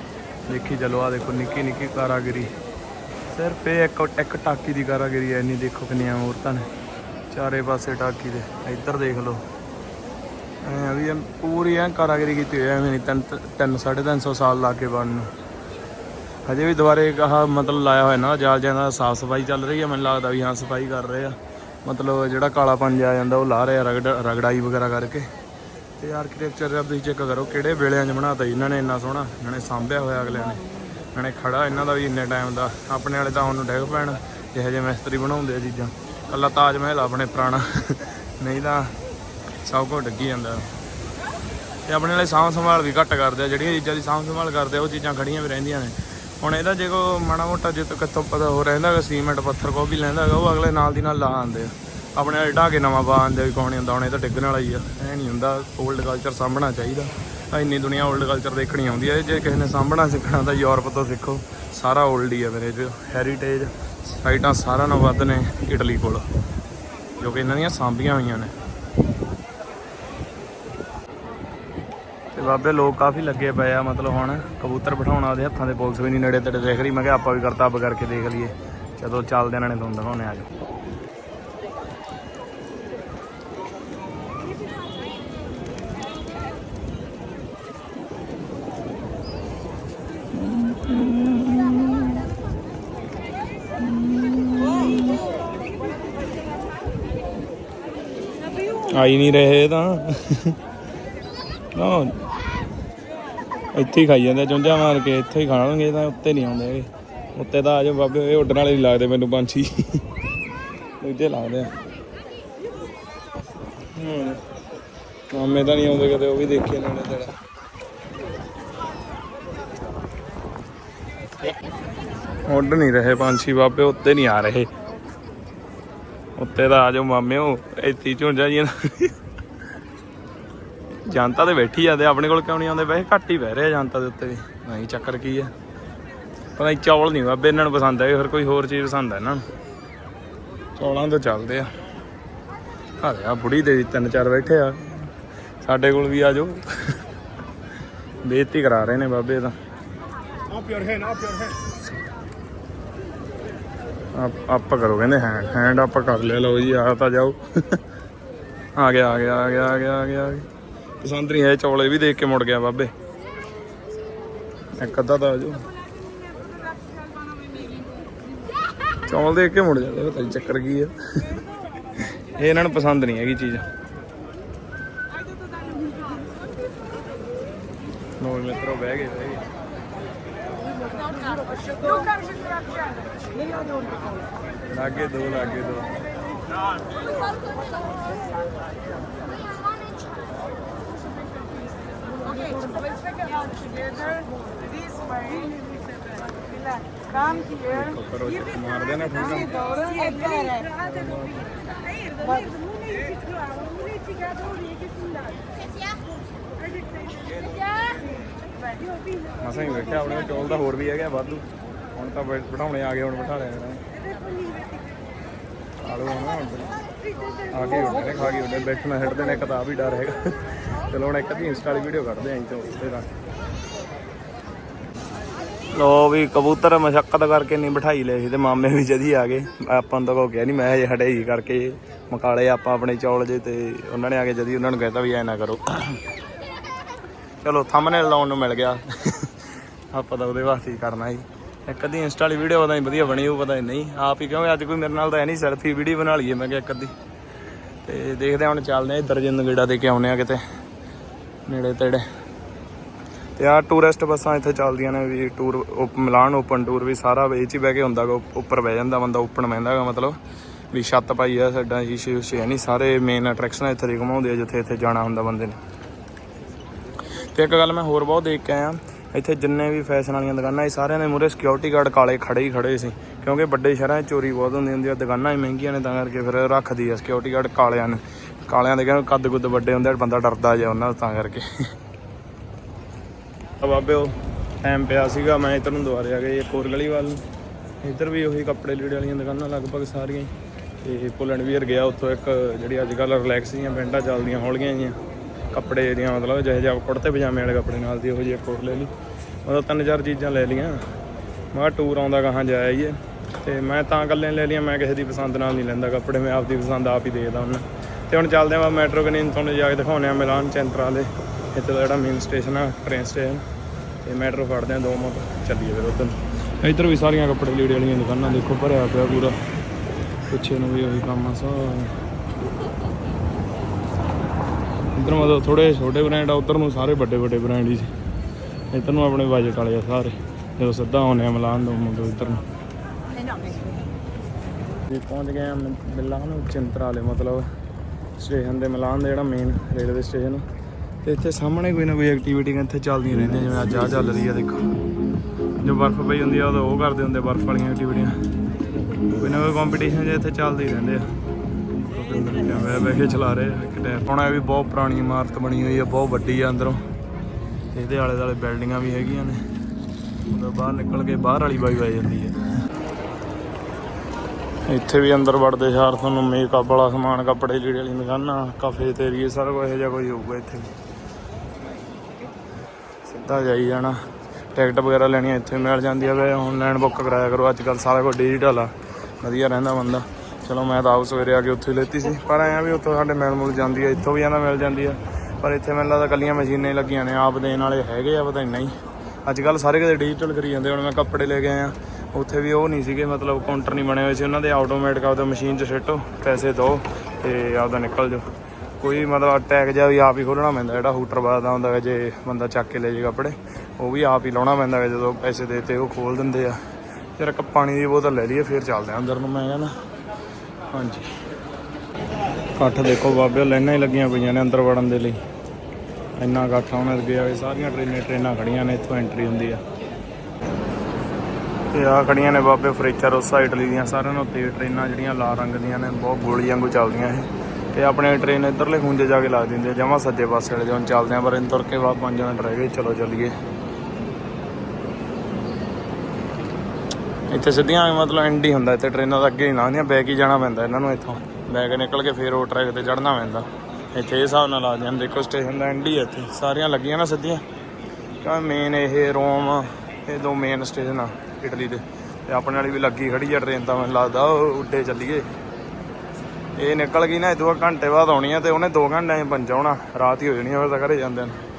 ਦੇਖੀ ਚਲੋ ਆ ਦੇਖੋ, ਨਿੱਕੀ ਨਿੱਕੀ ਕਾਰਾਗਰੀ। ਸਿਰਫ ਇਹ ਇੱਕ ਇੱਕ ਟਾਕੀ ਦੀ ਕਾਰਾਗਰੀ ਐ ਇੰਨੀ ਦੇਖੋ ਕਿੰਨੀਆਂ ਮੂਰਤਾਂ ਨੇ। ਚਾਰੇ ਪਾਸੇ ਟਾਕੀ ਦੇ, ਇੱਧਰ ਦੇਖ ਲਓ। ਐ ਵੀ ਐਨ ਪੂਰੀ ਐ ਕਾਰਾਗਰੀ ਕੀਤੀ ਹੋਈ ਐ ਐਵੇਂ ਨਹੀਂ, ਤਿੰਨ ਤਿੰਨ, ਸਾਢੇ ਤਿੰਨ ਸੌ ਸਾਲ ਲਾ ਕੇ ਬਣਨ ਨੂੰ। ਹਜੇ ਵੀ ਦੁਬਾਰੇ ਆਹ ਮਤਲਬ ਲਾਇਆ ਹੋਇਆ ਨਾ, ਜਾਲ ਜਿਹਾ ਸਾਫ਼ ਸਫ਼ਾਈ ਚੱਲ ਰਹੀ ਹੈ, ਮੈਨੂੰ ਲੱਗਦਾ ਵੀ ਹਾਂ, ਸਫ਼ਾਈ ਕਰ ਰਹੇ ਆ। ਮਤਲਬ ਜਿਹੜਾ ਕਾਲਾ ਪੰਜ ਆ ਜਾਂਦਾ, ਉਹ ਲਾ ਰਹੇ ਆ ਰਗੜ, ਰਗੜਾਈ ਵਗੈਰਾ ਕਰਕੇ। ਤੇ ਆਰਕੀਟੈਕਚਰ ਦਾ ਤੁਸੀਂ ਚੈੱਕ ਕਰੋ ਕਿਹੜੇ ਵੇਲਿਆਂ 'ਚ ਬਣਾਤਾ ਜੀ। ਇਹਨਾਂ ਨੇ ਇੰਨਾ ਸੋਹਣਾ, ਇਹਨਾਂ ਨੇ ਸਾਂਭਿਆ ਹੋਇਆ ਅਗਲਿਆਂ ਨੇ। ਇਹਨਾਂ ਨੇ ਖੜਾ, ਇਹਨਾਂ ਦਾ ਵੀ ਇੰਨੇ ਟਾਈਮ ਦਾ। ਆਪਣੇ ਵਾਲੇ ਤਾਂ ਉਹਨੂੰ ਡੈਗ ਪੈਣ, ਜਿਹੋ ਜਿਹੇ ਮਿਸਤਰੀ ਬਣਾਉਂਦੇ ਆ ਚੀਜ਼ਾਂ। ਕੱਲਾ ਤਾਜ ਮਹਿਲ ਆਪਣੇ ਪੁਰਾਣਾ। ਨਹੀਂ ਤਾਂ ਸਭ ਕੁਝ ਡੱਗੀ ਜਾਂਦਾ। ਤੇ ਆਪਣੇ ਵਾਲੇ ਸਾਂਭ ਸੰਭਾਲ ਵੀ ਘੱਟ ਕਰਦੇ ਆ। ਜਿਹੜੀਆਂ ਚੀਜ਼ਾਂ ਦੀ ਸਾਂਭ ਸੰਭਾਲ ਕਰਦੇ ਆ, ਉਹ ਚੀਜ਼ਾਂ ਖੜੀਆਂ ਵੀ ਰਹਿੰਦੀਆਂ ਨੇ। ਹੁਣ ਇਹਦਾ ਜੇ ਕੋ ਮਾੜਾ ਮੋਟਾ ਜੇ ਕਿੱਥੋਂ ਪਤਾ ਹੋ ਰਹਿੰਦਾ ਹੈਗਾ ਸੀਮੈਂਟ ਪੱਥਰ ਕੋ ਵੀ ਲੈਂਦਾ ਹੈਗਾ, ਉਹ ਅਗਲੇ ਨਾਲ ਦੀ ਨਾਲ ਲਾ ਆਉਂਦੇ ਆ। ਆਪਣੇ ਵਾਲੇ ਢਾ ਕੇ ਨਵਾਂ ਬਾਣ ਦੇ ਵੀ ਕੌਣ ਹੁੰਦਾ, ਹੁਣ ਇਹ ਤਾਂ ਡਿੱਗਣ ਵਾਲਾ ਹੀ ਆ। ਐ ਨਹੀਂ ਹੁੰਦਾ 올ਡ ਕਲਚਰ ਸਾਂਭਣਾ ਚਾਹੀਦਾ। ਆ ਇੰਨੀ ਦੁਨੀਆ 올ਡ ਕਲਚਰ ਦੇਖਣੀ ਆਉਂਦੀ ਆ। ਜੇ ਕਿਸੇ ਨੇ ਸਾਂਭਣਾ ਸਿੱਖਣਾ ਤਾਂ ਯੂਰਪ ਤੋਂ ਸਿੱਖੋ। ਸਾਰਾ 올ਡ ਹੀ ਆ ਮੇਰੇ ਚ। ਹੈਰੀਟੇਜ ਸਾਈਟਾਂ ਸਾਰਿਆਂ ਨਾਲੋਂ ਵੱਧ ਨੇ ਇਟਲੀ ਕੋਲ, ਜੋ ਕਿ ਇਹਨਾਂ ਦੀਆਂ ਸਾਂਭੀਆਂ ਹੋਈਆਂ ਨੇ। ਤੇ ਬਾਬੇ ਲੋਕ ਕਾਫੀ ਲੱਗੇ ਪਏ ਆ, ਮਤਲਬ ਹੁਣ ਕਬੂਤਰ ਬਿਠਾਉਣਾ ਦੇ ਹੱਥਾਂ ਦੇ ਪੁਲਿਸ ਵੀ ਨਹੀਂ ਨੇੜੇ ਤੇੜੇ ਦੇਖ ਰਹੀ। ਮੈਂ ਕਿਹਾ ਆਪਾਂ ਵੀ ਕਰਤੱਬ ਕਰਕੇ ਦੇਖ ਲਈਏ। ਜਦੋਂ ਚੱਲਦੇ ਇਹਨਾਂ ਨੇ ਤੁਹਾਨੂੰ ਦਿਖਾਉਣੇ ਆ ਜਾਓ। ਆਈ ਨਹੀਂ ਰਹੇ ਤਾਂ। ਨਾ, ਇੱਥੇ ਹੀ ਖਾਈ ਜਾਂਦੇ ਚੁੰਝਾ ਮਾਰ ਕੇ ਇੱਥੇ ਹੀ ਖਾਣਗੇ ਤਾਂ ਉੱਤੇ ਨਹੀਂ ਆਉਂਦੇ ਹੈਗੇ ਉੱਤੇ ਤਾਂ ਆ ਜਾਓ ਬਾਬੇ, ਇਹ ਉੱਡਣ ਵਾਲੇ ਨਹੀਂ ਲੱਗਦੇ ਮੈਨੂੰ ਪੰਛੀ। ਇੱਥੇ ਲੱਗਦੇ ਆ। ਮਾਮੇ ਤਾਂ ਨਹੀਂ ਆਉਂਦੇ ਕਦੇ, ਉਹ ਵੀ ਦੇਖੇ ਨਾਲੇ ਤੇਰਾ। ਉੱਡ ਨਹੀਂ ਰਹੇ ਪੰਛੀ ਬਾਬੇ, ਉੱਤੇ ਨਹੀਂ ਆ ਰਹੇ। ਉੱਤੇ ਤਾਂ ਆ ਜਾਓ ਮਾਮਿਓ, ਇੱਥੇ ਝੁੰਝਾ ਜੀ ਜਨਤਾ ਤੇ ਬੈਠੀ ਜਾਂਦੇ, ਆਪਣੇ ਕੋਲ ਕਿਉਂ ਨਹੀਂ ਆਉਂਦੇ? ਵੈਸੇ ਘੱਟ ਹੀ ਬਹਿ ਰਹੇ ਆ ਜਨਤਾ ਦੇ ਉੱਤੇ ਵੀ। ਨਹੀਂ ਚੱਕਰ ਕੀ ਆ? ਪਤਾ ਚੌਲ ਨਹੀਂ ਬਾਬੇ, ਇਹਨਾਂ ਨੂੰ ਪਸੰਦ ਆਏ ਫਿਰ ਕੋਈ ਹੋਰ ਚੀਜ਼ ਪਸੰਦ ਆ ਇਹਨਾਂ ਨੂੰ? ਚੌਲਾਂ ਤੋਂ ਚੱਲਦੇ ਆ। ਹਾਲੇ ਆ ਬੁੜੀ ਦੇ, ਤਿੰਨ ਚਾਰ ਬੈਠੇ ਆ। ਸਾਡੇ ਕੋਲ ਵੀ ਆ ਜਾਓ। ਬੇਇੱਜ਼ਤੀ ਕਰਾ ਰਹੇ ਨੇ ਬਾਬੇ ਤਾਂ। Up your hand, up your hand. ਆਪ ਆਪ ਕਰੋ ਕਹਿੰਦੇ ਹੈਂਡ ਹੈਂਡ ਆਪ ਕਰ ਲਿਆ ਲਓ ਜੀ ਆ ਤਾਂ ਜਾਓ। ਆ ਗਿਆ ਆ ਗਿਆ ਆ ਗਿਆ ਆ ਗਿਆ ਆ ਗਿਆ। ਪਸੰਦ ਨਹੀਂ ਹੈ ਚੌਲੇ ਵੀ ਦੇਖ ਕੇ ਮੁੜ ਗਿਆ ਬਾਬੇ। ਇੱਕ ਅੱਧਾ ਤਾਂ ਆ ਜਾਓ। ਚੌਲ ਦੇਖ ਕੇ ਮੁੜ ਜਾਂਦਾ ਪਤਾ ਨੀ ਚੱਕਰ ਕੀ ਆ। ਇਹ ਇਹਨਾਂ ਨੂੰ ਪਸੰਦ ਨਹੀਂ ਹੈਗੀ ਚੀਜ਼। ਨੋ ਮਿੱਤਰੋ ਬਹਿ ਗਏ ਬਹਿ ਗਏ। ਲਾਗੇ ਦੋ ਲਾਗੇ ਦੋ Okay, let's check it out together. This way. Relax. Come here. ਕਰੋ ਚੱਕ ਮਾਰਦੇ ਨਾ ਠੰਡਾ ਮਸਾਂ ਹੀ ਬੈਠਿਆ ਆਪਣੇ ਚੌਲ ਤਾਂ ਹੋਰ ਵੀ ਹੈਗਾ ਵਾਧੂ। ਹੁਣ ਤਾਂ ਬਿਠਾਉਣੇ ਆ ਗਏ, ਹੁਣ ਬਿਠਾ ਲਿਆ ਕਰਾਂਗੇ ਆਲੂ ਹੁਣ ਹੁਣ ਆ ਗਏ ਹੁੰਦੇ ਖਾ ਗਏ। ਹੁੰਦੇ ਬੈਠਣਾ ਹਿੱਟਦੇ ਨੇ ਕਿਤਾਬ ਹੀ ਡਰ ਹੈਗਾ। ਚਲੋ ਹੁਣ ਇੱਕ ਅੱਧੀ ਇੰਸਟਾ ਵਾਲੀ ਵੀਡੀਓ ਕੱਢਦੇ ਆਂ ਇੱਥੋਂ ਉੱਤੇ ਦਾ ਲੋ ਵੀ ਕਬੂਤਰ ਮਸ਼ੱਕਤ ਕਰਕੇ ਨਹੀਂ ਬਿਠਾਈ ਲਏ ਸੀ ਤੇ ਮਾਮੇ ਵੀ ਜਦੀ ਆ ਗਏ। ਆਪਾਂ ਨੂੰ ਤਾਂ ਕੋ ਗਿਆ ਨਹੀਂ ਮੈਂ ਹਜੇ ਹਟੇ ਕਰਕੇ ਮਕਾਲੇ ਆਪਾਂ ਆਪਣੇ ਚੌਲ ਜੇ ਤੇ ਉਹਨਾਂ ਨੇ ਆ ਕੇ ਜਦੀ ਉਹਨਾਂ ਨੂੰ ਕਹਿਤਾ ਵੀ ਐ ਨਾ ਕਰੋ। ਚਲੋ ਥੰਬਨੇਲ ਲਾਉਣ ਨੂੰ ਮਿਲ ਗਿਆ। ਆਪਾਂ ਤਾਂ ਉਹਦੇ ਵਾਸਤੇ ਹੀ ਕਰਨਾ ਜੀ ਇੱਕ ਅੱਧੀ ਇੰਸਟਾ ਵਾਲੀ ਵੀਡੀਓ ਪਤਾ ਨਹੀਂ ਵਧੀਆ ਬਣੀ ਉਹ ਪਤਾ ਨਹੀਂ। ਆਪ ਹੀ ਕਿਉਂਕਿ ਅੱਜ ਕੋਈ ਮੇਰੇ ਨਾਲ ਤਾਂ ਹੈ ਨਹੀਂ ਸੈਲਫੀ ਵੀਡੀਓ ਬਣਾ ਲਈਏ। ਮੈਂ ਕਿਹਾ ਇੱਕ ਅੱਧੀ। ਤੇ ਦੇਖਦੇ ਹੁਣ ਚੱਲਦੇ ਆ ਇੱਧਰ ਜਿੰਨ ਗੇੜਾ ਦੇ ਕੇ ਆਉਨੇ ਆ ਕਿਤੇ। ਨੇੜੇ ਤੇੜੇ। ਤੇ ਆ ਟੂਰਿਸਟ ਬੱਸਾਂ ਇੱਥੇ ਚੱਲਦੀਆਂ ਨੇ ਵੀ ਟੂਰ ਮਿਲਾਨ ਓਪਨ ਟੂਰ ਵੀ ਸਾਰਾ ਵਿੱਚ ਹੀ ਬਹਿ ਕੇ ਹੁੰਦਾ ਗਾ ਉੱਪਰ ਬਹਿ ਜਾਂਦਾ ਬੰਦਾ ਓਪਨ ਬਹਿੰਦਾ ਗਾ ਮਤਲਬ। ਵੀ ਛੱਤ ਪਾਈ ਆ, ਸਾਡਾ ਸ਼ੀਸ਼ੇ ਉਸ਼ੇ ਹੈ ਨਹੀਂ। ਸਾਰੇ ਮੇਨ ਅਟਰੈਕਸ਼ਨ ਇੱਥੇ ਦੀ ਘੁਮਾਉਂਦੇ ਆ, ਜਿੱਥੇ ਇੱਥੇ ਜਾਣਾ ਹੁੰਦਾ ਬੰਦੇ ਨੇ। ਤੇ ਇੱਕ ਗੱਲ ਮੈਂ ਹੋਰ ਬਹੁਤ ਦੇਖ ਕੇ ਆਇਆ। ਇੱਥੇ ਜਿੰਨੇ ਵੀ ਫੈਸ਼ਨ ਵਾਲੀਆਂ ਦੁਕਾਨਾਂ, ਇਹ ਸਾਰਿਆਂ ਦੇ ਮੂਹਰੇ ਸਿਕਿਉਰਿਟੀ ਗਾਰਡ ਕਾਲੇ ਖੜੇ ਹੀ ਖੜੇ ਸੀ। ਕਿਉਂਕਿ ਵੱਡੇ ਸ਼ਹਿਰਾਂ 'ਚ ਚੋਰੀ ਬਹੁਤ ਹੁੰਦੀ ਹੁੰਦੀ ਆ, ਦੁਕਾਨਾਂ ਹੀ ਮਹਿੰਗੀਆਂ ਨੇ ਤਾਂ ਕਰਕੇ ਫਿਰ ਰੱਖਦੀ ਆ ਸਿਕਿਉਰਿਟੀ ਗਾਰਡ ਕਾਲਿਆਂ ਨੇ। ਕਾਲਿਆਂ ਦੇ ਕਹਿੰਦੇ ਕੱਦ ਕੁੱਦ ਵੱਡੇ ਹੁੰਦੇ ਬੰਦਾ ਡਰਦਾ ਜਿਹਾ ਉਹਨਾਂ ਤਾਂ ਕਰਕੇ। ਆ ਬਾਬੇ, ਉਹ ਟਾਈਮ ਪਿਆ ਸੀਗਾ, ਮੈਂ ਇੱਧਰ ਨੂੰ ਦੁਬਾਰੇ ਆ ਗਏ ਇੱਕ ਹੋਰ ਗਲੀ ਵੱਲ। ਇੱਧਰ ਵੀ ਉਹੀ ਕੱਪੜੇ ਲੀੜੇ ਵਾਲੀਆਂ ਦੁਕਾਨਾਂ ਲਗਭਗ ਸਾਰੀਆਂ ਹੀ। ਤੇ ਪੁਲਨ ਵੀਰ ਗਿਆ ਉੱਥੋਂ ਇੱਕ, ਜਿਹੜੀ ਅੱਜ ਕੱਲ੍ਹ ਰਿਲੈਕਸ ਦੀਆਂ ਪੈਂਟਾਂ ਚੱਲਦੀਆਂ ਹੌਲੀਆਂ ਜੀਆਂ ਕੱਪੜੇ ਦੀਆਂ ਮਤਲਬ ਜਿਹੇ ਜਿਹਾ ਕੁੜਤੇ ਪਜਾਮੇ ਵਾਲੇ ਕੱਪੜੇ ਨਾਲ ਦੀ ਉਹੋ ਜਿਹੇ ਕੋਟ ਲੈ ਲਈ। ਮਤਲਬ ਤਿੰਨ ਚਾਰ ਚੀਜ਼ਾਂ ਲੈ ਲਈਆਂ। ਮੈਂ ਕਿਹਾ ਟੂਰ ਆਉਂਦਾ ਕਹਾਂ ਜਾਇਆ ਹੀ ਹੈ ਤੇ ਮੈਂ ਤਾਂ ਇਕੱਲੇ ਲੈ ਲਈਆਂ, ਮੈਂ ਕਿਸੇ ਦੀ ਪਸੰਦ ਨਾਲ ਨਹੀਂ ਲੈਂਦਾ ਕੱਪੜੇ, ਮੈਂ ਆਪਦੀ ਪਸੰਦ ਆਪ ਹੀ ਦੇਖਦਾ ਹੁੰਦਾ। ਤੇ ਹੁਣ ਚੱਲਦੇ ਆਪਾਂ ਮੈਟਰੋ ਕਨੀਨ ਤੁਹਾਨੂੰ ਜਾ ਕੇ ਦਿਖਾਉਂਦੇ ਆ ਮਿਲਾਨ ਚੈਂਟਰ ਵਾਲੇ ਇੱਥੇ ਦਾ ਜਿਹੜਾ ਮੇਨ ਸਟੇਸ਼ਨ ਆ ਟ੍ਰੇਨ ਸਟੇਸ਼ਨ ਤੇ ਮੈਟਰੋ ਫੜਦੇ ਆ ਦੋ ਮਿੰਟ ਚੱਲੀਏ ਫਿਰ ਉਧਰ ਇੱਧਰ ਵੀ ਸਾਰੀਆਂ ਕੱਪੜੇ ਲੀੜੇ ਵਾਲੀਆਂ ਦੁਕਾਨਾਂ ਦੇਖੋ, ਭਰਿਆ ਪਿਆ ਪੂਰਾ। ਪਿੱਛੇ ਨੂੰ ਵੀ ਉਹੀ ਕੰਮ ਆ, ਸਾਰਾ। ਇੱਧਰ ਮਤਲਬ ਥੋੜੇ ਛੋਟੇ ਬ੍ਰਾਂਡ ਆ, ਉੱਧਰ ਨੂੰ ਸਾਰੇ ਵੱਡੇ ਵੱਡੇ ਬ੍ਰਾਂਡ ਹੀ ਸੀ। ਇੱਧਰ ਨੂੰ ਆਪਣੇ ਬਜਟ ਵਾਲੇ ਆ ਸਾਰੇ। ਜਦੋਂ ਸਿੱਧਾ ਆਉਂਦੇ ਆ ਮਿਲਾਨ ਤੋਂ ਮੁੰਡੇ ਇੱਧਰ ਨੂੰ। ਜੀ ਪਹੁੰਚ ਗਏ ਆ ਮਿ- ਮਿਲਾਨ ਚਿੰਤਰਾਲੇ ਮਤਲਬ ਸਟੇਸ਼ਨ ਦੇ ਮਿਲਾਨ ਦਾ ਜਿਹੜਾ ਮੇਨ ਰੇਲਵੇ ਸਟੇਸ਼ਨ ਤੇ ਇੱਥੇ ਸਾਹਮਣੇ ਕੋਈ ਨਾ ਕੋਈ ਐਕਟੀਵਿਟੀ ਇੱਥੇ ਚੱਲਦੀਆਂ ਰਹਿੰਦੀਆਂ, ਜਿਵੇਂ ਅੱਜ ਆ ਚੱਲ ਰਹੀ ਆ, ਦੇਖੋ। ਜੋ ਬਰਫ਼ ਪਈ ਹੁੰਦੀ ਆ, ਉਦੋਂ ਉਹ ਕਰਦੇ ਹੁੰਦੇ ਬਰਫ਼ ਵਾਲੀਆਂ ਐਕਟੀਵਿਟੀਆਂ ਕੋਈ ਨਾ ਕੋਈ ਕੰਪੀਟੀਸ਼ਨ ਜੇ ਇੱਥੇ ਚੱਲਦੇ ਰਹਿੰਦੇ ਆ। ਕੈਮਰਾ ਵੇ ਚਲਾ ਰਹੇ ਆ ਇੱਕ ਟਾਈਮ ਹੁਣ ਇਹ ਵੀ ਬਹੁਤ ਪੁਰਾਣੀ ਇਮਾਰਤ ਬਣੀ ਹੋਈ ਆ, ਬਹੁਤ ਵੱਡੀ ਆ ਅੰਦਰੋਂ। ਤੇ ਇਹਦੇ ਆਲੇ ਦੁਆਲੇ ਬਿਲਡਿੰਗਾਂ ਵੀ ਹੈਗੀਆਂ ਨੇ। ਉਦੋਂ ਬਾਹਰ ਨਿਕਲ ਕੇ ਬਾਹਰ ਵਾਲੀ ਵਾਈ ਆ ਜਾਂਦੀ ਹੈ ਇੱਥੇ ਵੀ ਅੰਦਰ ਵੜਦੇ ਸਾਰ ਤੁਹਾਨੂੰ ਮੇਕਅਪ ਵਾਲਾ ਸਮਾਨ, ਕੱਪੜੇ ਲੀੜੇ ਵਾਲੀ ਦੁਕਾਨਾਂ ਕਾਫੇ ਤੇ ਏਰੀਏ, ਸਾਰਾ ਕੁਝ ਇਹੋ ਜਿਹਾ ਕੋਈ ਹੋਊਗਾ ਇੱਥੇ। ਸਿੱਧਾ ਜਾਈ ਜਾਣਾ। ਟਿਕਟ ਵਗੈਰਾ ਲੈਣੀ ਇੱਥੇ ਮਿਲ ਜਾਂਦੀ ਆ ਵੇ। ਆਨਲਾਈਨ ਬੁੱਕ ਕਰਾਇਆ ਕਰੋ। ਅੱਜ ਕੱਲ ਸਾਰਾ ਕੁਝ ਡਿਜੀਟਲ ਆ। ਵਧੀਆ ਰਹਿੰਦਾ ਬੰਦਾ। ਚਲੋ ਮੈਂ ਤਾਂ ਆਪ ਸਵੇਰੇ ਆ ਕੇ ਉੱਥੇ ਹੀ ਲੈਤੀ ਸੀ। ਪਰ ਐਂ ਵੀ ਉੱਥੋਂ ਸਾਡੇ ਮਿਲ ਮੁਲ ਜਾਂਦੀ ਆ, ਇੱਥੋਂ ਵੀ ਆਂਦਾ ਮਿਲ ਜਾਂਦੀ ਆ। ਪਰ ਇੱਥੇ ਮੈਨੂੰ ਲੱਗਦਾ ਕੱਲੀਆਂ ਮਸ਼ੀਨਾਂ ਹੀ ਲੱਗੀਆਂ ਨੇ, ਆਪ ਦੇਣ ਵਾਲੇ ਹੈਗੇ ਆ, ਪਤਾ ਨਹੀਂ। ਅੱਜ ਕੱਲ ਸਾਰੇ ਕਿਤੇ ਡਿਜੀਟਲ ਕਰੀ ਜਾਂਦੇ, ਹੁਣ ਮੈਂ ਕੱਪੜੇ ਲੈ ਕੇ ਆਇਆ। ਉੱਥੇ ਵੀ ਉਹ ਨਹੀਂ ਸੀਗੇ, ਮਤਲਬ ਕਾਊਂਟਰ ਨਹੀਂ ਬਣੇ ਹੋਏ ਸੀ ਉਹਨਾਂ ਦੇ। ਆਟੋਮੈਟਿਕ ਆਪਦਾ ਮਸ਼ੀਨ 'ਚ ਸਿੱਟੋ, ਪੈਸੇ ਦਿਓ ਤੇ ਆਪਦਾ ਨਿਕਲ ਜਾਓ। ਕੋਈ ਮਤਲਬ ਟੈਗ ਜਿਹਾ ਵੀ ਆਪ ਹੀ ਖੋਲਣਾ ਪੈਂਦਾ, ਜਿਹੜਾ ਹੂਟਰ ਬਾਦਾ ਹੁੰਦਾ ਹੈ ਜੇ ਬੰਦਾ ਚੱਕ ਕੇ ਲੈ ਜੇ ਕੱਪੜੇ, ਉਹ ਵੀ ਆਪ ਹੀ ਲਾਉਣਾ ਪੈਂਦਾ ਹੈ ਜਦੋਂ ਪੈਸੇ ਦੇਤੇ ਉਹ ਖੋਲ ਦਿੰਦੇ ਆ। ਫਿਰ ਇੱਕ ਪਾਣੀ ਦੀ ਬੋਤਲ ਲੈ ਲਈਏ, ਫਿਰ ਚੱਲਦੇ ਆ ਅੰਦਰ ਨੂੰ, ਮੈਂ ਕਹਿੰਦਾ। ਹਾਂਜੀ। ਇਕੱਠ ਦੇਖੋ ਬਾਬੇ, ਲਾਈਨਾਂ ਹੀ ਲੱਗੀਆਂ ਪਈਆਂ ਨੇ ਅੰਦਰ ਵੜਨ ਦੇ ਲਈ। ਇੰਨਾ ਇਕੱਠ ਆਉਣ ਲੱਗੇ ਆ ਸਾਰੀਆਂ ਟ੍ਰੇਨਾਂ ਟ੍ਰੇਨਾਂ ਖੜੀਆਂ ਨੇ, ਇੱਥੋਂ ਐਂਟਰੀ ਹੁੰਦੀ ਆ। ਤੇ ਆ ਖੜੀਆਂ ਨੇ ਬਾਬੇ ਫਰੇਚਰ, ਉਸ ਸਾਈਡ ਲਈ ਦੀਆਂ, ਸਾਰਿਆਂ ਨੂੰ ਤੇ ਟ੍ਰੇਨਾਂ ਜਿਹੜੀਆਂ ਲਾਲ ਰੰਗ ਦੀਆਂ ਨੇ, ਬਹੁਤ ਗੋਲੀ ਵਾਂਗੂ ਚੱਲਦੀਆਂ ਇਹ। ਤੇ ਆਪਣੇ ਟ੍ਰੇਨ ਇੱਧਰਲੇ ਖੁੰਝੇ ਜਾ ਕੇ ਲਾ ਦਿੰਦੇ ਜਮਾ ਸੱਜੇ ਪਾਸੇ ਵਾਲੇ ਜਦੋਂ ਚੱਲਦੇ ਆ, ਪਰ ਇਹਨੂੰ ਤੁਰ ਕੇ ਬਾਅਦ 5 ਮਿੰਟ ਰਹਿ ਗਏ, ਚਲੋ ਚੱਲੀਏ। ਇੱਥੇ ਸਿੱਧੀਆਂ ਮਤਲਬ ਐਂਡ ਹੀ ਹੁੰਦਾ, ਇੱਥੇ ਟ੍ਰੇਨਾਂ ਦਾ ਅੱਗੇ ਹੀ ਨਾ ਹੁੰਦੀਆਂ ਬੈਕ ਹੀ ਜਾਣਾ ਪੈਂਦਾ ਇਹਨਾਂ ਨੂੰ ਇੱਥੋਂ। ਬੈਕ ਨਿਕਲ ਕੇ ਫੇਰ ਉਹ ਟਰੈਕ ਤੇ ਚੜਨਾ ਪੈਂਦਾ। ਇੱਥੇ ਇਹ ਹਿਸਾਬ ਨਾਲ ਆ ਜਾਂਦੇ ਦੇਖੋ ਸਟੇਸ਼ਨ ਦਾ ਐਂਡ ਹੀ ਇੱਥੇ। ਸਾਰੀਆਂ ਲੱਗੀਆਂ ਨਾ ਸਿੱਧੀਆਂ। ਕਿਉਂ ਮੇਨ ਇਹ ਰੋਮ ਇਹ ਦੋ ਮੇਨ ਸਟੇਸ਼ਨ ਆ, ਇਟਲੀ ਦੇ। ਤੇ ਆਪਣੇ ਵਾਲੀ ਵੀ ਲੱਗੀ ਖੜੀ ਆ ਟ੍ਰੇਨ ਤਾਂ ਮੈਨੂੰ ਲੱਗਦਾ ਉਹ ਉੱਡੇ ਚੱਲੀਏ। ਇਹ ਨਿਕਲ ਗਈ ਨਾ, ਇਹ ਘੰਟੇ ਬਾਅਦ ਆਉਣੀ ਆ ਤੇ ਉਹਨੇ 2 ਘੰਟੇ 'ਚ ਪਹੁੰਚਾਉਣਾ। ਰਾਤ ਹੀ ਹੋ ਜਾਣੀ ਆ, ਫਿਰ ਤਾਂ ਘਰੇ ਜਾਂਦੇ ਨੇ।